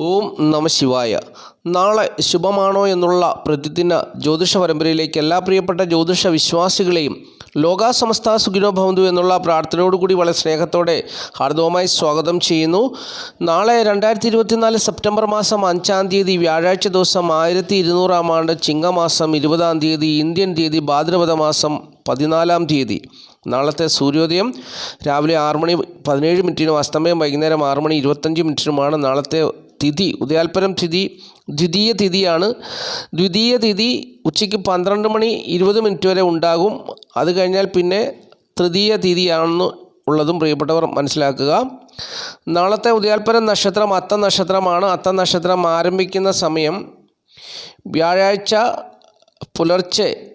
ഓം നമ ശിവായ. നാളെ ശുഭമാണോ എന്നുള്ള പ്രതിദിന ജ്യോതിഷ പരമ്പരയിലേക്ക് എല്ലാ പ്രിയപ്പെട്ട ജ്യോതിഷ വിശ്വാസികളെയും ലോകാസമസ്ത സുഖിനോ ഭവന്തു എന്നുള്ള പ്രാർത്ഥനയോടുകൂടി വളരെ സ്നേഹത്തോടെ ഹാർദവമായി സ്വാഗതം ചെയ്യുന്നു. നാളെ രണ്ടായിരത്തി ഇരുപത്തിനാല് സെപ്റ്റംബർ മാസം അഞ്ചാം തീയതി വ്യാഴാഴ്ച ദിവസം ആയിരത്തി ഇരുന്നൂറാം ആണ്ട് ചിങ്ങമാസം ഇരുപതാം തീയതി ഇന്ത്യൻ തീയതി ഭാദ്രപദ മാസം പതിനാലാം തീയതി. നാളത്തെ സൂര്യോദയം രാവിലെ ആറ് മണി പതിനേഴ് മിനിറ്റിനും അസ്തമയം വൈകുന്നേരം ആറ് മണി ഇരുപത്തഞ്ച് മിനിറ്റിനുമാണ് നാളത്തെ തിഥി ഉദയാൽപരം തിഥി ദ്വിതീയ തിഥിയാണ്. ദ്വിതീയ തിഥി ഉച്ചയ്ക്ക് പന്ത്രണ്ട് മണി ഇരുപത് മിനിറ്റ് വരെ ഉണ്ടാകും. അത് കഴിഞ്ഞാൽ പിന്നെ തൃതീയ തിഥിയാണെന്ന് ഉള്ളതും പ്രിയപ്പെട്ടവർ മനസ്സിലാക്കുക. നാളത്തെ ഉദയാൽപരം നക്ഷത്രം അത്ത നക്ഷത്രമാണ്. അത്ത നക്ഷത്രം ആരംഭിക്കുന്ന സമയം വ്യാഴാഴ്ച പുലർച്ചെ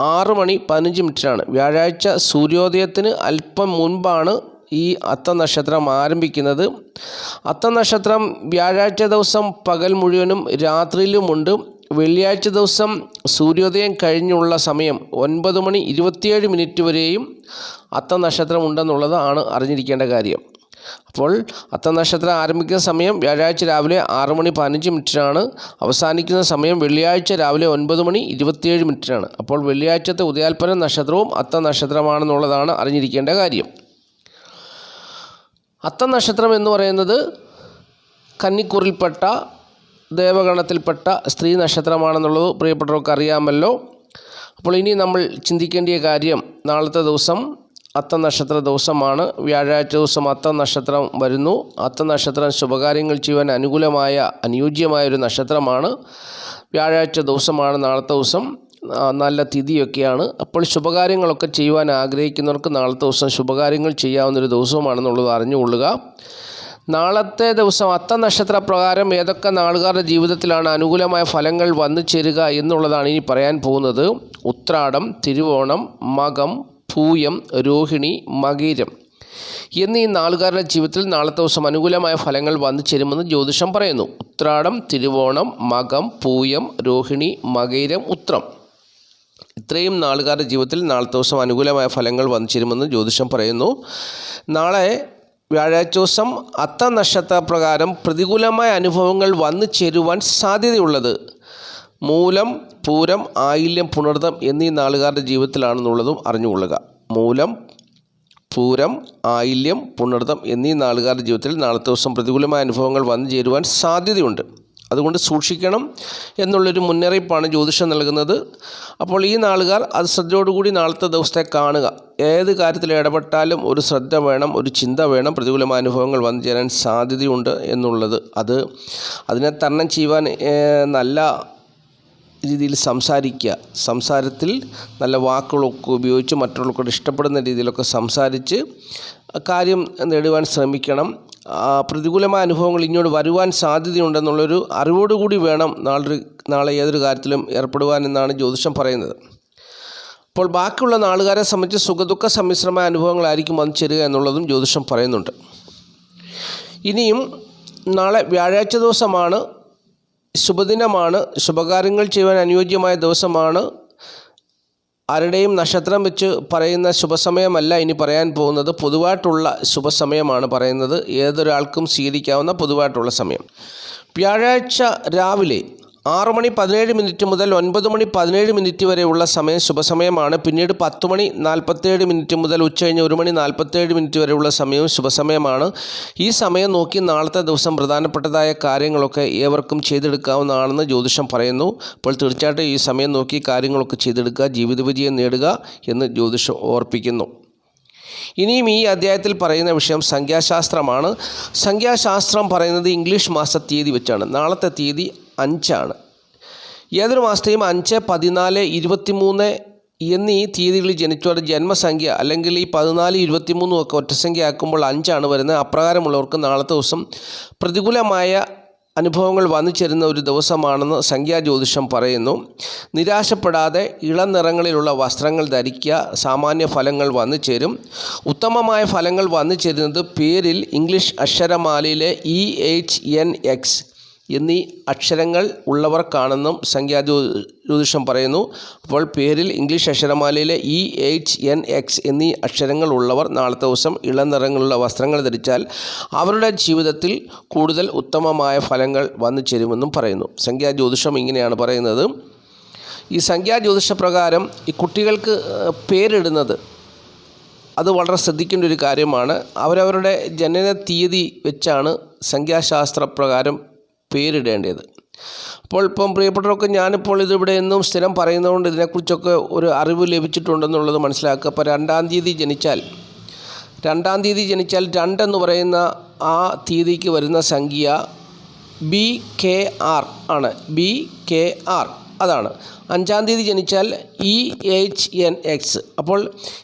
ആറ് മണി പതിനഞ്ച് മിനിറ്റിനാണ്. വ്യാഴാഴ്ച സൂര്യോദയത്തിന് അല്പം മുൻപാണ് ഈ അത്ത നക്ഷത്രം ആരംഭിക്കുന്നത്. അത്ത നക്ഷത്രം വ്യാഴാഴ്ച ദിവസം പകൽ മുഴുവനും രാത്രിയിലുമുണ്ട്. വെള്ളിയാഴ്ച ദിവസം സൂര്യോദയം കഴിഞ്ഞുള്ള സമയം ഒൻപത് മണി ഇരുപത്തിയേഴ് മിനിറ്റ് വരെയും അത്ത നക്ഷത്രം ഉണ്ടെന്നുള്ളതാണ് അറിഞ്ഞിരിക്കേണ്ട കാര്യം. അപ്പോൾ അത്ത നക്ഷത്രം ആരംഭിക്കുന്ന സമയം വ്യാഴാഴ്ച രാവിലെ ആറ് മണി പതിനഞ്ച് മിനിറ്റിനാണ്. അവസാനിക്കുന്ന സമയം വെള്ളിയാഴ്ച രാവിലെ ഒൻപത് മണി ഇരുപത്തിയേഴ് മിനിറ്റിനാണ്. അപ്പോൾ വെള്ളിയാഴ്ചത്തെ ഉദയാൽപ്പന നക്ഷത്രവും അത്ത നക്ഷത്രമാണെന്നുള്ളതാണ് അറിഞ്ഞിരിക്കേണ്ട കാര്യം. അത്ത നക്ഷത്രം എന്ന് പറയുന്നത് കന്നിക്കൂറിൽപ്പെട്ട ദേവഗണത്തിൽപ്പെട്ട സ്ത്രീ നക്ഷത്രമാണെന്നുള്ളത് പ്രിയപ്പെട്ടവർക്ക് അറിയാമല്ലോ അപ്പോൾ ഇനി നമ്മൾ ചിന്തിക്കേണ്ട കാര്യം നാളത്തെ ദിവസം അത്ത നക്ഷത്ര ദിവസമാണ്. വ്യാഴാഴ്ച ദിവസം അത്ത നക്ഷത്രം വരുന്നു. അത്ത നക്ഷത്രം ശുഭകാര്യങ്ങൾ ചെയ്യുവാൻ അനുകൂലമായ അനുയോജ്യമായ ഒരു നക്ഷത്രമാണ്. വ്യാഴാഴ്ച ദിവസമാണ് നാളത്തെ ദിവസം. നല്ല തിഥിയൊക്കെയാണ്. അപ്പോൾ ശുഭകാര്യങ്ങളൊക്കെ ചെയ്യുവാൻ ആഗ്രഹിക്കുന്നവർക്ക് നാളത്തെ ദിവസം ശുഭകാര്യങ്ങൾ ചെയ്യാവുന്നൊരു ദിവസമാണെന്നുള്ളത് അറിഞ്ഞുകൊള്ളുക. നാളത്തെ ദിവസം അത്ത നക്ഷത്ര പ്രകാരം ഏതൊക്കെ നാളുകാരുടെ ജീവിതത്തിലാണ് അനുകൂലമായ ഫലങ്ങൾ വന്നു ചേരുക എന്നുള്ളതാണ് ഇനി പറയാൻ പോകുന്നത്. ഉത്രാടം തിരുവോണം മകം പൂയം രോഹിണി മകീരം എന്നീ നാളുകാരുടെ ജീവിതത്തിൽ നാളത്തെ ദിവസം അനുകൂലമായ ഫലങ്ങൾ വന്നു ചേരുമെന്ന് ജ്യോതിഷം പറയുന്നു. ഉത്രാടം തിരുവോണം മകം പൂയം രോഹിണി മകീരം ഉത്രം. ഇത്രയും നാളുകാരുടെ ജീവിതത്തിൽ നാളത്തെ ദിവസം അനുകൂലമായ ഫലങ്ങൾ വന്നിരുമെന്ന് ജ്യോതിഷം പറയുന്നു. നാളെ വ്യാഴാഴ്ച ദിവസം അത്ത നക്ഷത്രപ്രകാരം പ്രതികൂലമായ അനുഭവങ്ങൾ വന്നു ചേരുവാൻ സാധ്യതയുള്ളത്. മൂലം പൂരം ആയില്യം പുണർതം എന്നീ നാളുകാരുടെ ജീവിതത്തിലാണെന്നുള്ളതും അറിഞ്ഞുകൊള്ളുക. മൂലം പൂരം ആയില്യം പുണർതം എന്നീ നാളുകാരുടെ ജീവിതത്തിൽ നാളത്തെ ദിവസം പ്രതികൂലമായ അനുഭവങ്ങൾ വന്നു ചേരുവാൻ സാധ്യതയുണ്ട്. അതുകൊണ്ട് സൂക്ഷിക്കണം എന്നുള്ളൊരു മുന്നറിയിപ്പാണ് ജ്യോതിഷം നൽകുന്നത്. അപ്പോൾ ഈ നാളുകാർ അത് ശ്രദ്ധയോടുകൂടി നാളത്തെ ദിവസത്തെ കാണുക. ഏത് കാര്യത്തിൽ ഇടപെട്ടാലും ഒരു ശ്രദ്ധ വേണം ഒരു ചിന്ത വേണം പ്രതികൂലമായ അനുഭവങ്ങൾ വന്നു ചേരാൻ സാധ്യതയുണ്ട് എന്നുള്ളത്. അത് അതിനെ തരണം ചെയ്യുവാൻ നല്ല രീതിയിൽ സംസാരിക്കുക. സംസാരത്തിൽ നല്ല വാക്കുകളൊക്കെ ഉപയോഗിച്ച് മറ്റുള്ളവർക്കോട് ഇഷ്ടപ്പെടുന്ന രീതിയിലൊക്കെ സംസാരിച്ച് കാര്യം നേടുവാൻ ശ്രമിക്കണം. പ്രതികൂലമായ അനുഭവങ്ങൾ ഇങ്ങോട്ട് വരുവാൻ സാധ്യതയുണ്ടെന്നുള്ളൊരു അറിവോടുകൂടി വേണം നാളെ നാളെ ഏതൊരു കാര്യത്തിലും ഏർപ്പെടുവാൻ എന്നാണ് ജ്യോതിഷം പറയുന്നത്. അപ്പോൾ ബാക്കിയുള്ള നാളുകാരെ സംബന്ധിച്ച് സുഖദുഃഖ സമ്മിശ്രമായ അനുഭവങ്ങളായിരിക്കും വന്നു ചേരുക എന്നുള്ളതും ജ്യോതിഷം പറയുന്നുണ്ട്. ഇനിയും നാളെ വ്യാഴാഴ്ച ദിവസമാണ് ശുഭദിനമാണ്. ശുഭകാര്യങ്ങൾ ചെയ്യുവാൻ അനുയോജ്യമായ ദിവസമാണ്. ആരുടെയും നക്ഷത്രം വെച്ച് പറയുന്ന ശുഭസമയമല്ല ഇനി പറയാൻ പോകുന്നത്. പൊതുവായിട്ടുള്ള ശുഭസമയമാണ് പറയുന്നത്. ഏതൊരാൾക്കും സ്വീകരിക്കാവുന്ന പൊതുവായിട്ടുള്ള സമയം. വ്യാഴാഴ്ച രാവിലെ ആറ് മണി പതിനേഴ് മിനിറ്റ് മുതൽ ഒൻപത് മണി പതിനേഴ് മിനിറ്റ് വരെയുള്ള സമയം ശുഭസമയമാണ്. പിന്നീട് പത്ത് മണി നാൽപ്പത്തേഴ് മിനിറ്റ് മുതൽ ഉച്ചകഴിഞ്ഞ് ഒരു മണി നാൽപ്പത്തേഴ് മിനിറ്റ് വരെയുള്ള സമയവും ശുഭസമയമാണ്. ഈ സമയം നോക്കി നാളത്തെ ദിവസം പ്രധാനപ്പെട്ടതായ കാര്യങ്ങളൊക്കെ ഏവർക്കും ചെയ്തെടുക്കാവുന്നതാണെന്ന് ജ്യോതിഷം പറയുന്നു. അപ്പോൾ തീർച്ചയായിട്ടും ഈ സമയം നോക്കി കാര്യങ്ങളൊക്കെ ചെയ്തെടുക്കുക ജീവിത വിജയം നേടുക എന്ന് ജ്യോതിഷം ഓർപ്പിക്കുന്നു. ഇനിയും ഈ അധ്യായത്തിൽ പറയുന്ന വിഷയം സംഖ്യാശാസ്ത്രമാണ്. സംഖ്യാശാസ്ത്രം പറയുന്നത് ഇംഗ്ലീഷ് മാസ തീയതി വെച്ചാണ്. നാളത്തെ തീയതി അഞ്ചാണ്. ഏതൊരു മാസത്തെയും അഞ്ച് പതിനാല് ഇരുപത്തിമൂന്ന് എന്നീ തീയതികളിൽ ജനിച്ചവരുടെ ജന്മസംഖ്യ അല്ലെങ്കിൽ ഈ പതിനാല് ഇരുപത്തിമൂന്നും ഒക്കെ ഒറ്റസംഖ്യ ആക്കുമ്പോൾ അഞ്ചാണ് വരുന്നത്. അപ്രകാരമുള്ളവർക്ക് നാളത്തെ ദിവസം പ്രതികൂലമായ അനുഭവങ്ങൾ വന്നു ചേരുന്ന ഒരു ദിവസമാണെന്ന് സംഖ്യാ ജ്യോതിഷം പറയുന്നു. നിരാശപ്പെടാതെ ഇളം നിറങ്ങളിലുള്ള വസ്ത്രങ്ങൾ ധരിക്കുക സാമാന്യ ഫലങ്ങൾ വന്നു ചേരും. ഉത്തമമായ ഫലങ്ങൾ വന്നു ചേരുന്നത് പേരിൽ ഇംഗ്ലീഷ് അക്ഷരമാലയിലെ ഇ എച്ച് എൻ എക്സ് എന്നീ അക്ഷരങ്ങൾ ഉള്ളവർക്കാണെന്നും സംഖ്യാജ്യോ ജ്യോതിഷം പറയുന്നു അപ്പോൾ പേരിൽ ഇംഗ്ലീഷ് അക്ഷരമാലയിലെ ഇ എച്ച് എൻ എക്സ് എന്നീ അക്ഷരങ്ങൾ ഉള്ളവർ നാളത്തെ ദിവസം ഇളം നിറങ്ങളുള്ള വസ്ത്രങ്ങൾ ധരിച്ചാൽ അവരുടെ ജീവിതത്തിൽ കൂടുതൽ ഉത്തമമായ ഫലങ്ങൾ വന്നു ചേരുമെന്നും പറയുന്നു. സംഖ്യാജ്യോതിഷം ഇങ്ങനെയാണ് പറയുന്നത്. ഈ സംഖ്യാജ്യോതിഷ പ്രകാരം ഈ കുട്ടികൾക്ക് പേരിടുന്നത് അത് വളരെ ശ്രദ്ധിക്കേണ്ട ഒരു കാര്യമാണ്. അവരവരുടെ ജനന തീയതി വെച്ചാണ് സംഖ്യാശാസ്ത്ര പ്രകാരം പേരിടേണ്ടത്. അപ്പോൾ ഇപ്പം പ്രിയപ്പെട്ടവർക്ക് ഞാനിപ്പോൾ ഇതിവിടെ എന്നും സ്ഥിരം പറയുന്നതുകൊണ്ട് ഇതിനെക്കുറിച്ചൊക്കെ ഒരു അറിവ് ലഭിച്ചിട്ടുണ്ടെന്നുള്ളത് മനസ്സിലാക്കുക. അപ്പോൾ രണ്ടാം തീയതി ജനിച്ചാൽ രണ്ടാം തീയതി ജനിച്ചാൽ രണ്ടെന്ന് പറയുന്ന ആ തീയതിക്ക് വരുന്ന സംഖ്യ ബി കെ ആർ ആണ്. B K R. അതാണ്. അഞ്ചാം തീയതി ജനിച്ചാൽ ഇ എച്ച് എൻ എക്സ് അപ്പോൾ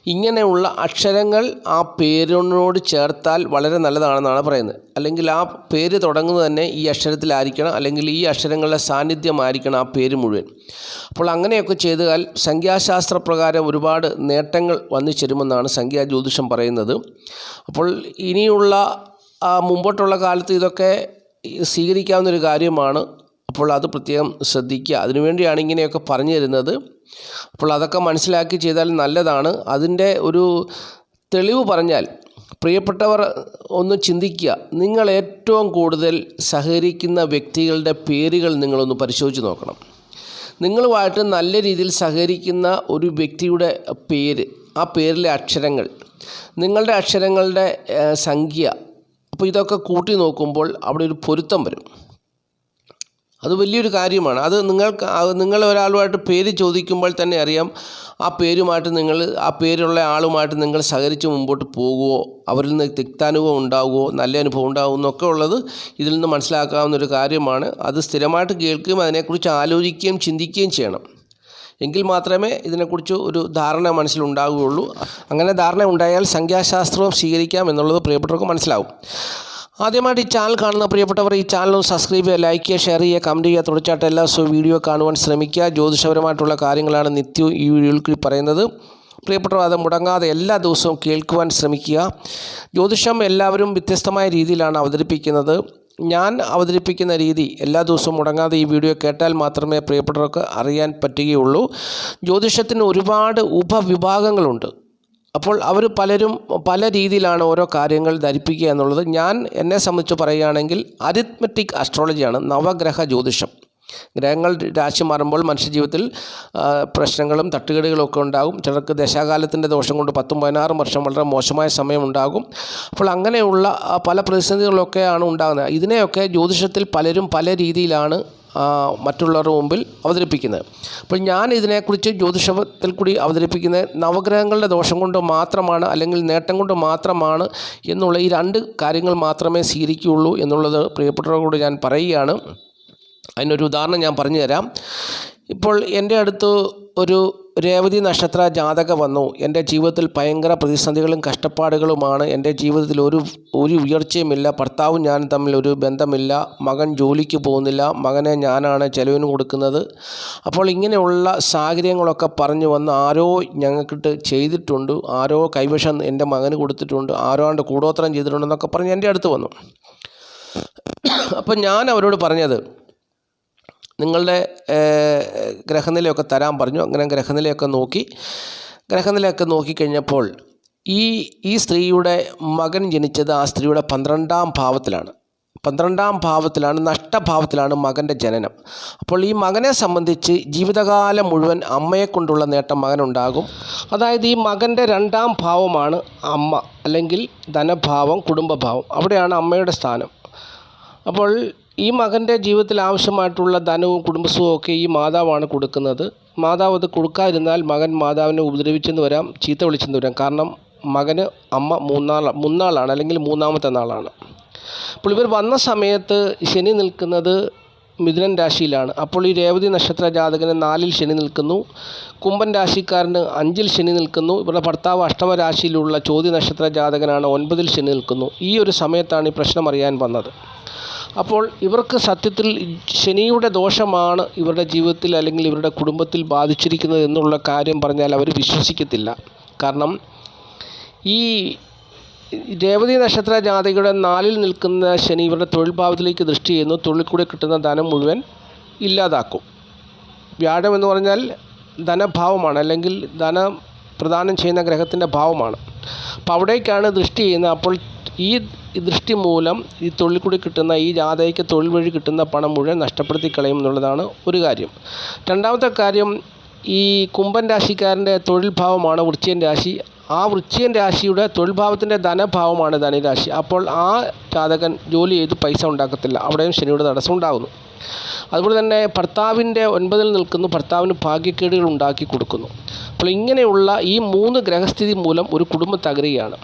ഇങ്ങനെയുള്ള അക്ഷരങ്ങൾ ആ പേരിനോട് ചേർത്താൽ വളരെ നല്ലതാണെന്നാണ് പറയുന്നത്. അല്ലെങ്കിൽ ആ പേര് തുടങ്ങുന്നത് തന്നെ ഈ അക്ഷരത്തിലായിരിക്കണം. അല്ലെങ്കിൽ ഈ അക്ഷരങ്ങളുടെ സാന്നിധ്യമായിരിക്കണം ആ പേര് മുഴുവൻ. അപ്പോൾ അങ്ങനെയൊക്കെ ചെയ്താൽ സംഖ്യാശാസ്ത്ര പ്രകാരം ഒരുപാട് നേട്ടങ്ങൾ വന്നു ചേരുമെന്നാണ് സംഖ്യാ ജ്യോതിഷം പറയുന്നത്. അപ്പോൾ ഇനിയുള്ള മുമ്പോട്ടുള്ള കാലത്ത് ഇതൊക്കെ സ്വീകരിക്കാവുന്ന ഒരു കാര്യമാണ് അപ്പോൾ അത് പ്രത്യേകം ശ്രദ്ധിക്കുക. അതിനുവേണ്ടിയാണ് ഇങ്ങനെയൊക്കെ പറഞ്ഞു തരുന്നത്. അപ്പോൾ അതൊക്കെ മനസ്സിലാക്കി ചെയ്താൽ നല്ലതാണ്. അതിന്റെ ഒരു തെളിവ് പറഞ്ഞാൽ പ്രിയപ്പെട്ടവർ ഒന്ന് ചിന്തിക്കുക. നിങ്ങൾ ഏറ്റവും കൂടുതൽ സഹകരിക്കുന്ന വ്യക്തികളുടെ പേരുകൾ നിങ്ങളൊന്ന് പരിശോധിച്ച് നോക്കണം. നിങ്ങളുമായിട്ട് നല്ല രീതിയിൽ സഹകരിക്കുന്ന ഒരു വ്യക്തിയുടെ പേര് ആ പേരിലെ അക്ഷരങ്ങൾ നിങ്ങളുടെ അക്ഷരങ്ങളുടെ സംഖ്യ അപ്പോൾ ഇതൊക്കെ കൂട്ടി നോക്കുമ്പോൾ അവിടെ ഒരു പൊരുത്തം വരും. അത് വലിയൊരു കാര്യമാണ്. അത് നിങ്ങൾക്ക് നിങ്ങൾ ഒരാളുമായിട്ട് പേര് ചോദിക്കുമ്പോൾ തന്നെ അറിയാം ആ പേരുമായിട്ട് നിങ്ങൾ ആ പേരുള്ള ആളുമായിട്ട് നിങ്ങൾ സഹകരിച്ച് മുമ്പോട്ട് പോകുമോ അവരിൽ നിന്ന് തിക്താനുഭവം ഉണ്ടാകുമോ നല്ല അനുഭവം ഉണ്ടാകുമോ എന്നൊക്കെ ഉള്ളത് ഇതിൽ നിന്ന് മനസ്സിലാക്കാവുന്ന ഒരു കാര്യമാണ്. അത് സ്ഥിരമായിട്ട് കേൾക്കുകയും അതിനെക്കുറിച്ച് ആലോചിക്കുകയും ചിന്തിക്കുകയും ചെയ്യണം. എങ്കിൽ മാത്രമേ ഇതിനെക്കുറിച്ച് ഒരു ധാരണ മനസ്സിലുണ്ടാവുകയുള്ളൂ അങ്ങനെ ധാരണ ഉണ്ടായാൽ സംഖ്യാശാസ്ത്രവും സ്വീകരിക്കാം എന്നുള്ളത് പ്രിയപ്പെട്ടവർക്ക് മനസ്സിലാവും. ആദ്യമായിട്ട് ഈ ചാനൽ കാണുന്ന പ്രിയപ്പെട്ടവർ ഈ ചാനൽ സബ്സ്ക്രൈബ് ചെയ്യുക ലൈക്ക് ചെയ്യുക ഷെയർ ചെയ്യുക കമന്റ് ചെയ്യുക. തുടർച്ചയായിട്ട് എല്ലാ ദിവസവും വീഡിയോ കാണുവാൻ ശ്രമിക്കുക. ജ്യോതിഷപരമായിട്ടുള്ള കാര്യങ്ങളാണ് നിത്യവും ഈ വീഡിയോയിൽ പറയുന്നത്. പ്രിയപ്പെട്ടവർ അത് മുടങ്ങാതെ എല്ലാ ദിവസവും കേൾക്കുവാൻ ശ്രമിക്കുക. ജ്യോതിഷം എല്ലാവരും വ്യത്യസ്തമായ രീതിയിലാണ് അവതരിപ്പിക്കുന്നത്. ഞാൻ അവതരിപ്പിക്കുന്ന രീതി എല്ലാ ദിവസവും മുടങ്ങാതെ ഈ വീഡിയോ കേട്ടാൽ മാത്രമേ പ്രിയപ്പെട്ടവർക്ക് അറിയാൻ പറ്റുകയുള്ളൂ. ജ്യോതിഷത്തിന് ഒരുപാട് ഉപവിഭാഗങ്ങളുണ്ട്. അപ്പോൾ അവർ പലരും പല രീതിയിലാണ് ഓരോ കാര്യങ്ങൾ ധരിപ്പിക്കുക എന്നുള്ളത്. ഞാൻ എന്നെ സംബന്ധിച്ച് പറയുകയാണെങ്കിൽ അരിത്മെറ്റിക് അസ്ട്രോളജിയാണ് നവഗ്രഹ ജ്യോതിഷം. ഗ്രഹങ്ങൾ രാശി മാറുമ്പോൾ മനുഷ്യജീവിതത്തിൽ പ്രശ്നങ്ങളും തട്ടുകേടുകളും ഒക്കെ ഉണ്ടാകും. ചിലർക്ക് ദശാകാലത്തിന്റെ ദോഷം കൊണ്ട് പത്തും പതിനാറും വർഷം വളരെ മോശമായ സമയമുണ്ടാകും അപ്പോൾ അങ്ങനെയുള്ള പല പ്രതിസന്ധികളൊക്കെയാണ് ഉണ്ടാകുന്നത്. ഇതിനെയൊക്കെ ജ്യോതിഷത്തിൽ പലരും പല രീതിയിലാണ് മറ്റുള്ളവരുടെ മുമ്പിൽ അവതരിപ്പിക്കുന്നത്. അപ്പോൾ ഞാൻ ഇതിനെക്കുറിച്ച് ജ്യോതിഷത്തിൽ കൂടി അവതരിപ്പിക്കുന്നത് നവഗ്രഹങ്ങളുടെ ദോഷം കൊണ്ട് മാത്രമാണ് അല്ലെങ്കിൽ നേട്ടം കൊണ്ട് മാത്രമാണ് എന്നുള്ള ഈ രണ്ട് കാര്യങ്ങൾ മാത്രമേ സ്വീകരിക്കുകയുള്ളൂ എന്നുള്ളത് പ്രിയപ്പെട്ടവരോട് ഞാൻ പറയുകയാണ്. അതിനൊരു ഉദാഹരണം ഞാൻ പറഞ്ഞു തരാം. ഇപ്പോൾ എന്റെ അടുത്ത് ഒരു രേവതി നക്ഷത്ര ജാതകം വന്നു. എന്റെ ജീവിതത്തിൽ ഭയങ്കര പ്രതിസന്ധികളും കഷ്ടപ്പാടുകളുമാണ്. എന്റെ ജീവിതത്തിൽ ഒരു ഒരു ഉയർച്ചയുമില്ല. ഭർത്താവും ഞാനും തമ്മിൽ ഒരു ബന്ധമില്ല. മകൻ ജോലിക്ക് പോകുന്നില്ല. മകനെ ഞാനാണ് ചെലവിന് കൊടുക്കുന്നത്. അപ്പോൾ ഇങ്ങനെയുള്ള സാഹചര്യങ്ങളൊക്കെ പറഞ്ഞു വന്ന് ആരോ ഞങ്ങൾക്കിട്ട് ചെയ്തിട്ടുണ്ട്. ആരോ കൈവശം എന്റെ മകന് കൊടുത്തിട്ടുണ്ട്. ആരോ ആണ്ട് കൂടോത്രം ചെയ്തിട്ടുണ്ടെന്നൊക്കെ പറഞ്ഞ് എന്റെ അടുത്ത് വന്നു. അപ്പം ഞാൻ അവരോട് പറഞ്ഞത് നിങ്ങളുടെ ഗ്രഹനിലയൊക്കെ തരാൻ പറഞ്ഞു. അങ്ങനെ ഗ്രഹനിലയൊക്കെ നോക്കി. ഗ്രഹനിലയൊക്കെ നോക്കിക്കഴിഞ്ഞപ്പോൾ ഈ ഈ സ്ത്രീയുടെ മകൻ ജനിച്ചത് ആ സ്ത്രീയുടെ പന്ത്രണ്ടാം ഭാവത്തിലാണ്. പന്ത്രണ്ടാം ഭാവത്തിലാണ് നഷ്ടഭാവത്തിലാണ് മകന്റെ ജനനം. അപ്പോൾ ഈ മകനെ സംബന്ധിച്ച് ജീവിതകാലം മുഴുവൻ അമ്മയെ കൊണ്ടുള്ള നേട്ടം മകനുണ്ടാകും. അതായത് ഈ മകന്റെ രണ്ടാം ഭാവമാണ് അമ്മ അല്ലെങ്കിൽ ധനഭാവം കുടുംബഭാവം. അവിടെയാണ് അമ്മയുടെ സ്ഥാനം. അപ്പോൾ ഈ മകന്റെ ജീവിതത്തിൽ ആവശ്യമായിട്ടുള്ള ധനവും കുടുംബസുഖവും ഒക്കെ ഈ മാതാവാണ് കൊടുക്കുന്നത്. മാതാവ് അത് കൊടുക്കാതിരുന്നാൽ മകൻ മാതാവിനെ ഉപദ്രവിച്ചെന്ന് വരാം ചീത്ത വിളിച്ചെന്ന് വരാം. കാരണം മകന് അമ്മ മൂന്നാൾ മൂന്നാളാണ് അല്ലെങ്കിൽ മൂന്നാമത്തെ നാളാണ്. അപ്പോൾ ഇവർ വന്ന സമയത്ത് ശനി നിൽക്കുന്നത് മിഥുനൻ രാശിയിലാണ്. അപ്പോൾ ഈ രേവതി നക്ഷത്ര ജാതകന് നാലിൽ ശനി നിൽക്കുന്നു. കുംഭൻ രാശിക്കാരന് അഞ്ചിൽ ശനി നിൽക്കുന്നു. ഇവരുടെ ഭർത്താവ് അഷ്ടമ രാശിയിലുള്ള ചോദ്യ നക്ഷത്ര ജാതകനാണ് ഒൻപതിൽ ശനി നിൽക്കുന്നു. ഈ ഒരു സമയത്താണ് ഈ പ്രശ്നം അറിയാൻ വന്നത്. അപ്പോൾ ഇവർക്ക് സത്യത്തിൽ ശനിയുടെ ദോഷമാണ് ഇവരുടെ ജീവിതത്തിൽ അല്ലെങ്കിൽ ഇവരുടെ കുടുംബത്തിൽ ബാധിച്ചിരിക്കുന്നത് എന്നുള്ള കാര്യം പറഞ്ഞാൽ അവർ വിശ്വസിക്കത്തില്ല. കാരണം ഈ രേവതി നക്ഷത്ര ജാതകയുടെ നാലിൽ നിൽക്കുന്ന ശനി ഇവരുടെ തൊഴിൽ ഭാവത്തിലേക്ക് ദൃഷ്ടി ചെയ്യുന്നു. തൊഴിൽ കൂടെ കിട്ടുന്ന ധനം മുഴുവൻ ഇല്ലാതാക്കും. വ്യാഴം എന്ന് പറഞ്ഞാൽ ധനഭാവമാണ് അല്ലെങ്കിൽ ധനം പ്രദാനം ചെയ്യുന്ന ഗ്രഹത്തിന്റെ ഭാവമാണ്. അപ്പോൾ അവിടേക്കാണ് ദൃഷ്ടി ചെയ്യുന്നത്. അപ്പോൾ ഈ ദൃഷ്ടി മൂലം ഈ തൊഴിൽ കൂടി കിട്ടുന്ന ഈ ജാഥയ്ക്ക് തൊഴിൽ വഴി കിട്ടുന്ന പണം മുഴുവൻ നഷ്ടപ്പെടുത്തി കളയും എന്നുള്ളതാണ് ഒരു കാര്യം. രണ്ടാമത്തെ കാര്യം ഈ കുംഭൻ രാശിക്കാരന്റെ തൊഴിൽ ഭാവമാണ് വൃശ്ചികൻ രാശി. ആ വൃശ്ചികൻ രാശിയുടെ തൊഴിൽ ഭാവത്തിന്റെ ധനഭാവമാണ് ധനുരാശി. അപ്പോൾ ആ ജാതകൻ ജോലി ചെയ്ത് പൈസ ഉണ്ടാക്കത്തില്ല. അവിടെയും ശനിയുടെ തടസ്സം ഉണ്ടാകുന്നു. അതുപോലെ തന്നെ ഭർത്താവിന്റെ ഒൻപതിൽ നിൽക്കുന്നു ഭർത്താവിന് ഭാഗ്യക്കേടുകൾ ഉണ്ടാക്കി കൊടുക്കുന്നു. അപ്പോൾ ഇങ്ങനെയുള്ള ഈ മൂന്ന് ഗ്രഹസ്ഥിതി മൂലം ഒരു കുടുംബം തകരുകയാണ്.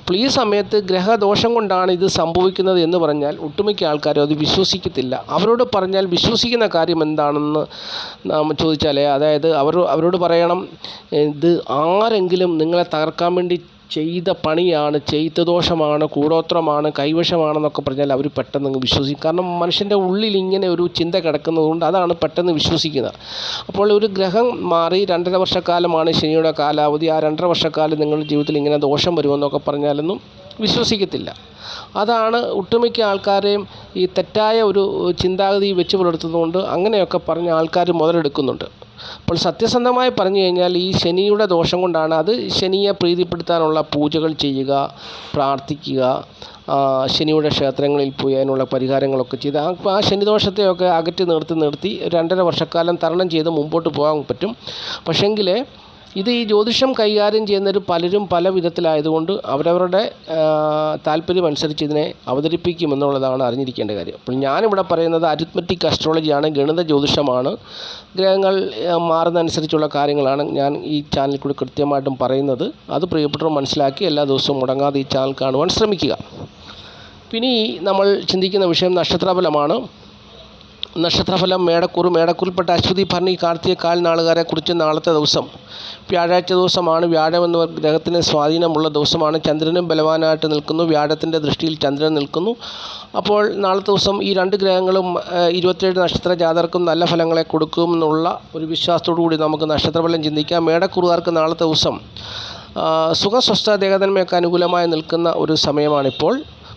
അപ്പോൾ ഈ സമയത്ത് ഗ്രഹദോഷം കൊണ്ടാണ് ഇത് സംഭവിക്കുന്നത് എന്ന് പറഞ്ഞാൽ ഒട്ടുമിക്ക ആൾക്കാരും അത് വിശ്വസിക്കത്തില്ല. അവരോട് പറഞ്ഞാൽ വിശ്വസിക്കുന്ന കാര്യം എന്താണെന്ന് നാം ചോദിച്ചാൽ അതായത് അവർ അവരോട് പറയണം ഇത് ആരെങ്കിലും നിങ്ങളെ തകർക്കാൻ വേണ്ടി ചെയ്ത പണിയാണ് ചെയ്ത ദോഷമാണ് കൂടോത്രമാണ് കൈവശമാണെന്നൊക്കെ പറഞ്ഞാൽ അവർ പെട്ടെന്ന് അങ്ങ് വിശ്വസിക്കും. കാരണം മനുഷ്യന്റെ ഉള്ളിൽ ഇങ്ങനെ ഒരു ചിന്ത കിടക്കുന്നതുകൊണ്ട് അതാണ് പെട്ടെന്ന് വിശ്വസിക്കുന്നത്. അപ്പോൾ ഒരു ഗ്രഹം മാറി രണ്ടര വർഷക്കാലമാണ് ശനിയുടെ കാലാവധി. ആ രണ്ടര വർഷക്കാലം നിങ്ങളുടെ ജീവിതത്തിൽ ഇങ്ങനെ ദോഷം വരുമെന്നൊക്കെ പറഞ്ഞാലൊന്നും വിശ്വസിക്കത്തില്ല. അതാണ് ഒട്ടുമിക്ക ആൾക്കാരെയും ഈ തെറ്റായ ഒരു ചിന്താഗതി വെച്ച് പുലർത്തുന്നതുകൊണ്ട് അങ്ങനെയൊക്കെ പറഞ്ഞ് ആൾക്കാർ മുതലെടുക്കുന്നുണ്ട്. അപ്പോൾ സത്യസന്ധമായി പറഞ്ഞു കഴിഞ്ഞാൽ ഈ ശനിയുടെ ദോഷം കൊണ്ടാണ് അത് ശനിയെ പ്രീതിപ്പെടുത്താനുള്ള പൂജകൾ ചെയ്യുക പ്രാർത്ഥിക്കുക ശനിയുടെ ക്ഷേത്രങ്ങളിൽ പോയി അതിനുള്ള പരിഹാരങ്ങളൊക്കെ ചെയ്ത് ആ ശനിദോഷത്തെയൊക്കെ അകറ്റി നിർത്തി നിർത്തി രണ്ടര വർഷക്കാലം തരണം ചെയ്ത് മുമ്പോട്ട് പോകാൻ പറ്റും. പക്ഷേങ്കിൽ ഇത് ഈ ജ്യോതിഷം കൈകാര്യം ചെയ്യുന്നവർ പലരും പല വിധത്തിലായതുകൊണ്ട് അവരവരുടെ താല്പര്യമനുസരിച്ച് ഇതിനെ അവതരിപ്പിക്കുമെന്നുള്ളതാണ് അറിഞ്ഞിരിക്കേണ്ട കാര്യം. അപ്പോൾ ഞാനിവിടെ പറയുന്നത് അരിത്മെറ്റിക് അസ്ട്രോളജിയാണ് ഗണിത ജ്യോതിഷമാണ്. ഗ്രഹങ്ങൾ മാറുന്നതനുസരിച്ചുള്ള കാര്യങ്ങളാണ് ഞാൻ ഈ ചാനലിൽ കൂടി കൃത്യമായിട്ടും പറയുന്നത്. അത് പ്രിയപ്പെട്ടവർ മനസ്സിലാക്കി എല്ലാ ദിവസവും മുടങ്ങാതെ ഈ ചാനൽ കാണുവാൻ ശ്രമിക്കുക. പിന്നെ നമ്മൾ ചിന്തിക്കുന്ന വിഷയം നക്ഷത്രഫലമാണ്. നക്ഷത്രഫലം മേടക്കൂറ്. മേടക്കൂറിൽപ്പെട്ട അശ്വതി ഭരണി കാർത്തിക കാൽ നാളുകാരെ കുറിച്ച് നാളത്തെ ദിവസം. വ്യാഴാഴ്ച ദിവസമാണ് വ്യാഴം എന്ന ഗ്രഹത്തിന് സ്വാധീനമുള്ള ദിവസമാണ്. ചന്ദ്രനും ബലവാനായിട്ട് നിൽക്കുന്നു. വ്യാഴത്തിന്റെ ദൃഷ്ടിയിൽ ചന്ദ്രൻ നിൽക്കുന്നു. അപ്പോൾ നാളത്തെ ദിവസം ഈ രണ്ട് ഗ്രഹങ്ങളും ഇരുപത്തിയേഴ് നക്ഷത്ര ജാതർക്കും നല്ല ഫലങ്ങളെ കൊടുക്കുമെന്നുള്ള ഒരു വിശ്വാസത്തോടു കൂടി നമുക്ക് നക്ഷത്രഫലം ചിന്തിക്കാം. മേടക്കൂറുകാർക്ക് നാളത്തെ ദിവസം സുഖസ്വസ്ഥ ദേഹതന്മയൊക്കെ അനുകൂലമായി നിൽക്കുന്ന ഒരു സമയമാണിപ്പോൾ.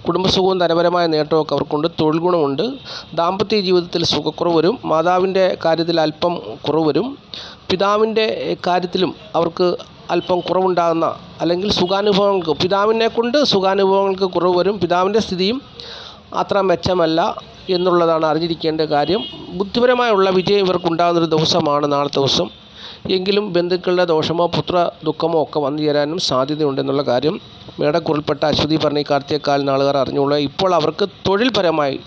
കുടുംബസുഖവും ധനപരമായ നേട്ടമൊക്കെ അവർക്കുണ്ട് തൊഴിൽ ഗുണമുണ്ട്. ദാമ്പത്യ ജീവിതത്തിൽ സുഖക്കുറവ് വരും മാതാവിന്റെ കാര്യത്തിൽ അല്പം കുറവ് വരും പിതാവിന്റെ കാര്യത്തിലും അവർക്ക് അല്പം കുറവുണ്ടാകുന്ന അല്ലെങ്കിൽ സുഖാനുഭവങ്ങൾക്ക് പിതാവിനെ കൊണ്ട് സുഖാനുഭവങ്ങൾക്ക് കുറവ് വരും പിതാവിന്റെ സ്ഥിതിയും അത്ര മെച്ചമല്ല എന്നുള്ളതാണ് അറിഞ്ഞിരിക്കേണ്ട കാര്യം. ബുദ്ധിപരമായുള്ള വിജയം ഇവർക്കുണ്ടാകുന്നൊരു ദിവസമാണ് നാളത്തെ ദിവസം. എങ്കിലും ബന്ധുക്കളുടെ ദോഷമോ പുത്ര ദുഃഖമോ ഒക്കെ വന്നു ചേരാനും സാധ്യതയുണ്ടെന്നുള്ള കാര്യം മേടക്കുറിൽപ്പെട്ട അശ്വതി പറഞ്ഞ കാർത്തികക്കാൽ നാളുകാർ അറിഞ്ഞുകൊള്ളുക ഇപ്പോൾ അവർക്ക് തൊഴിൽപരമായി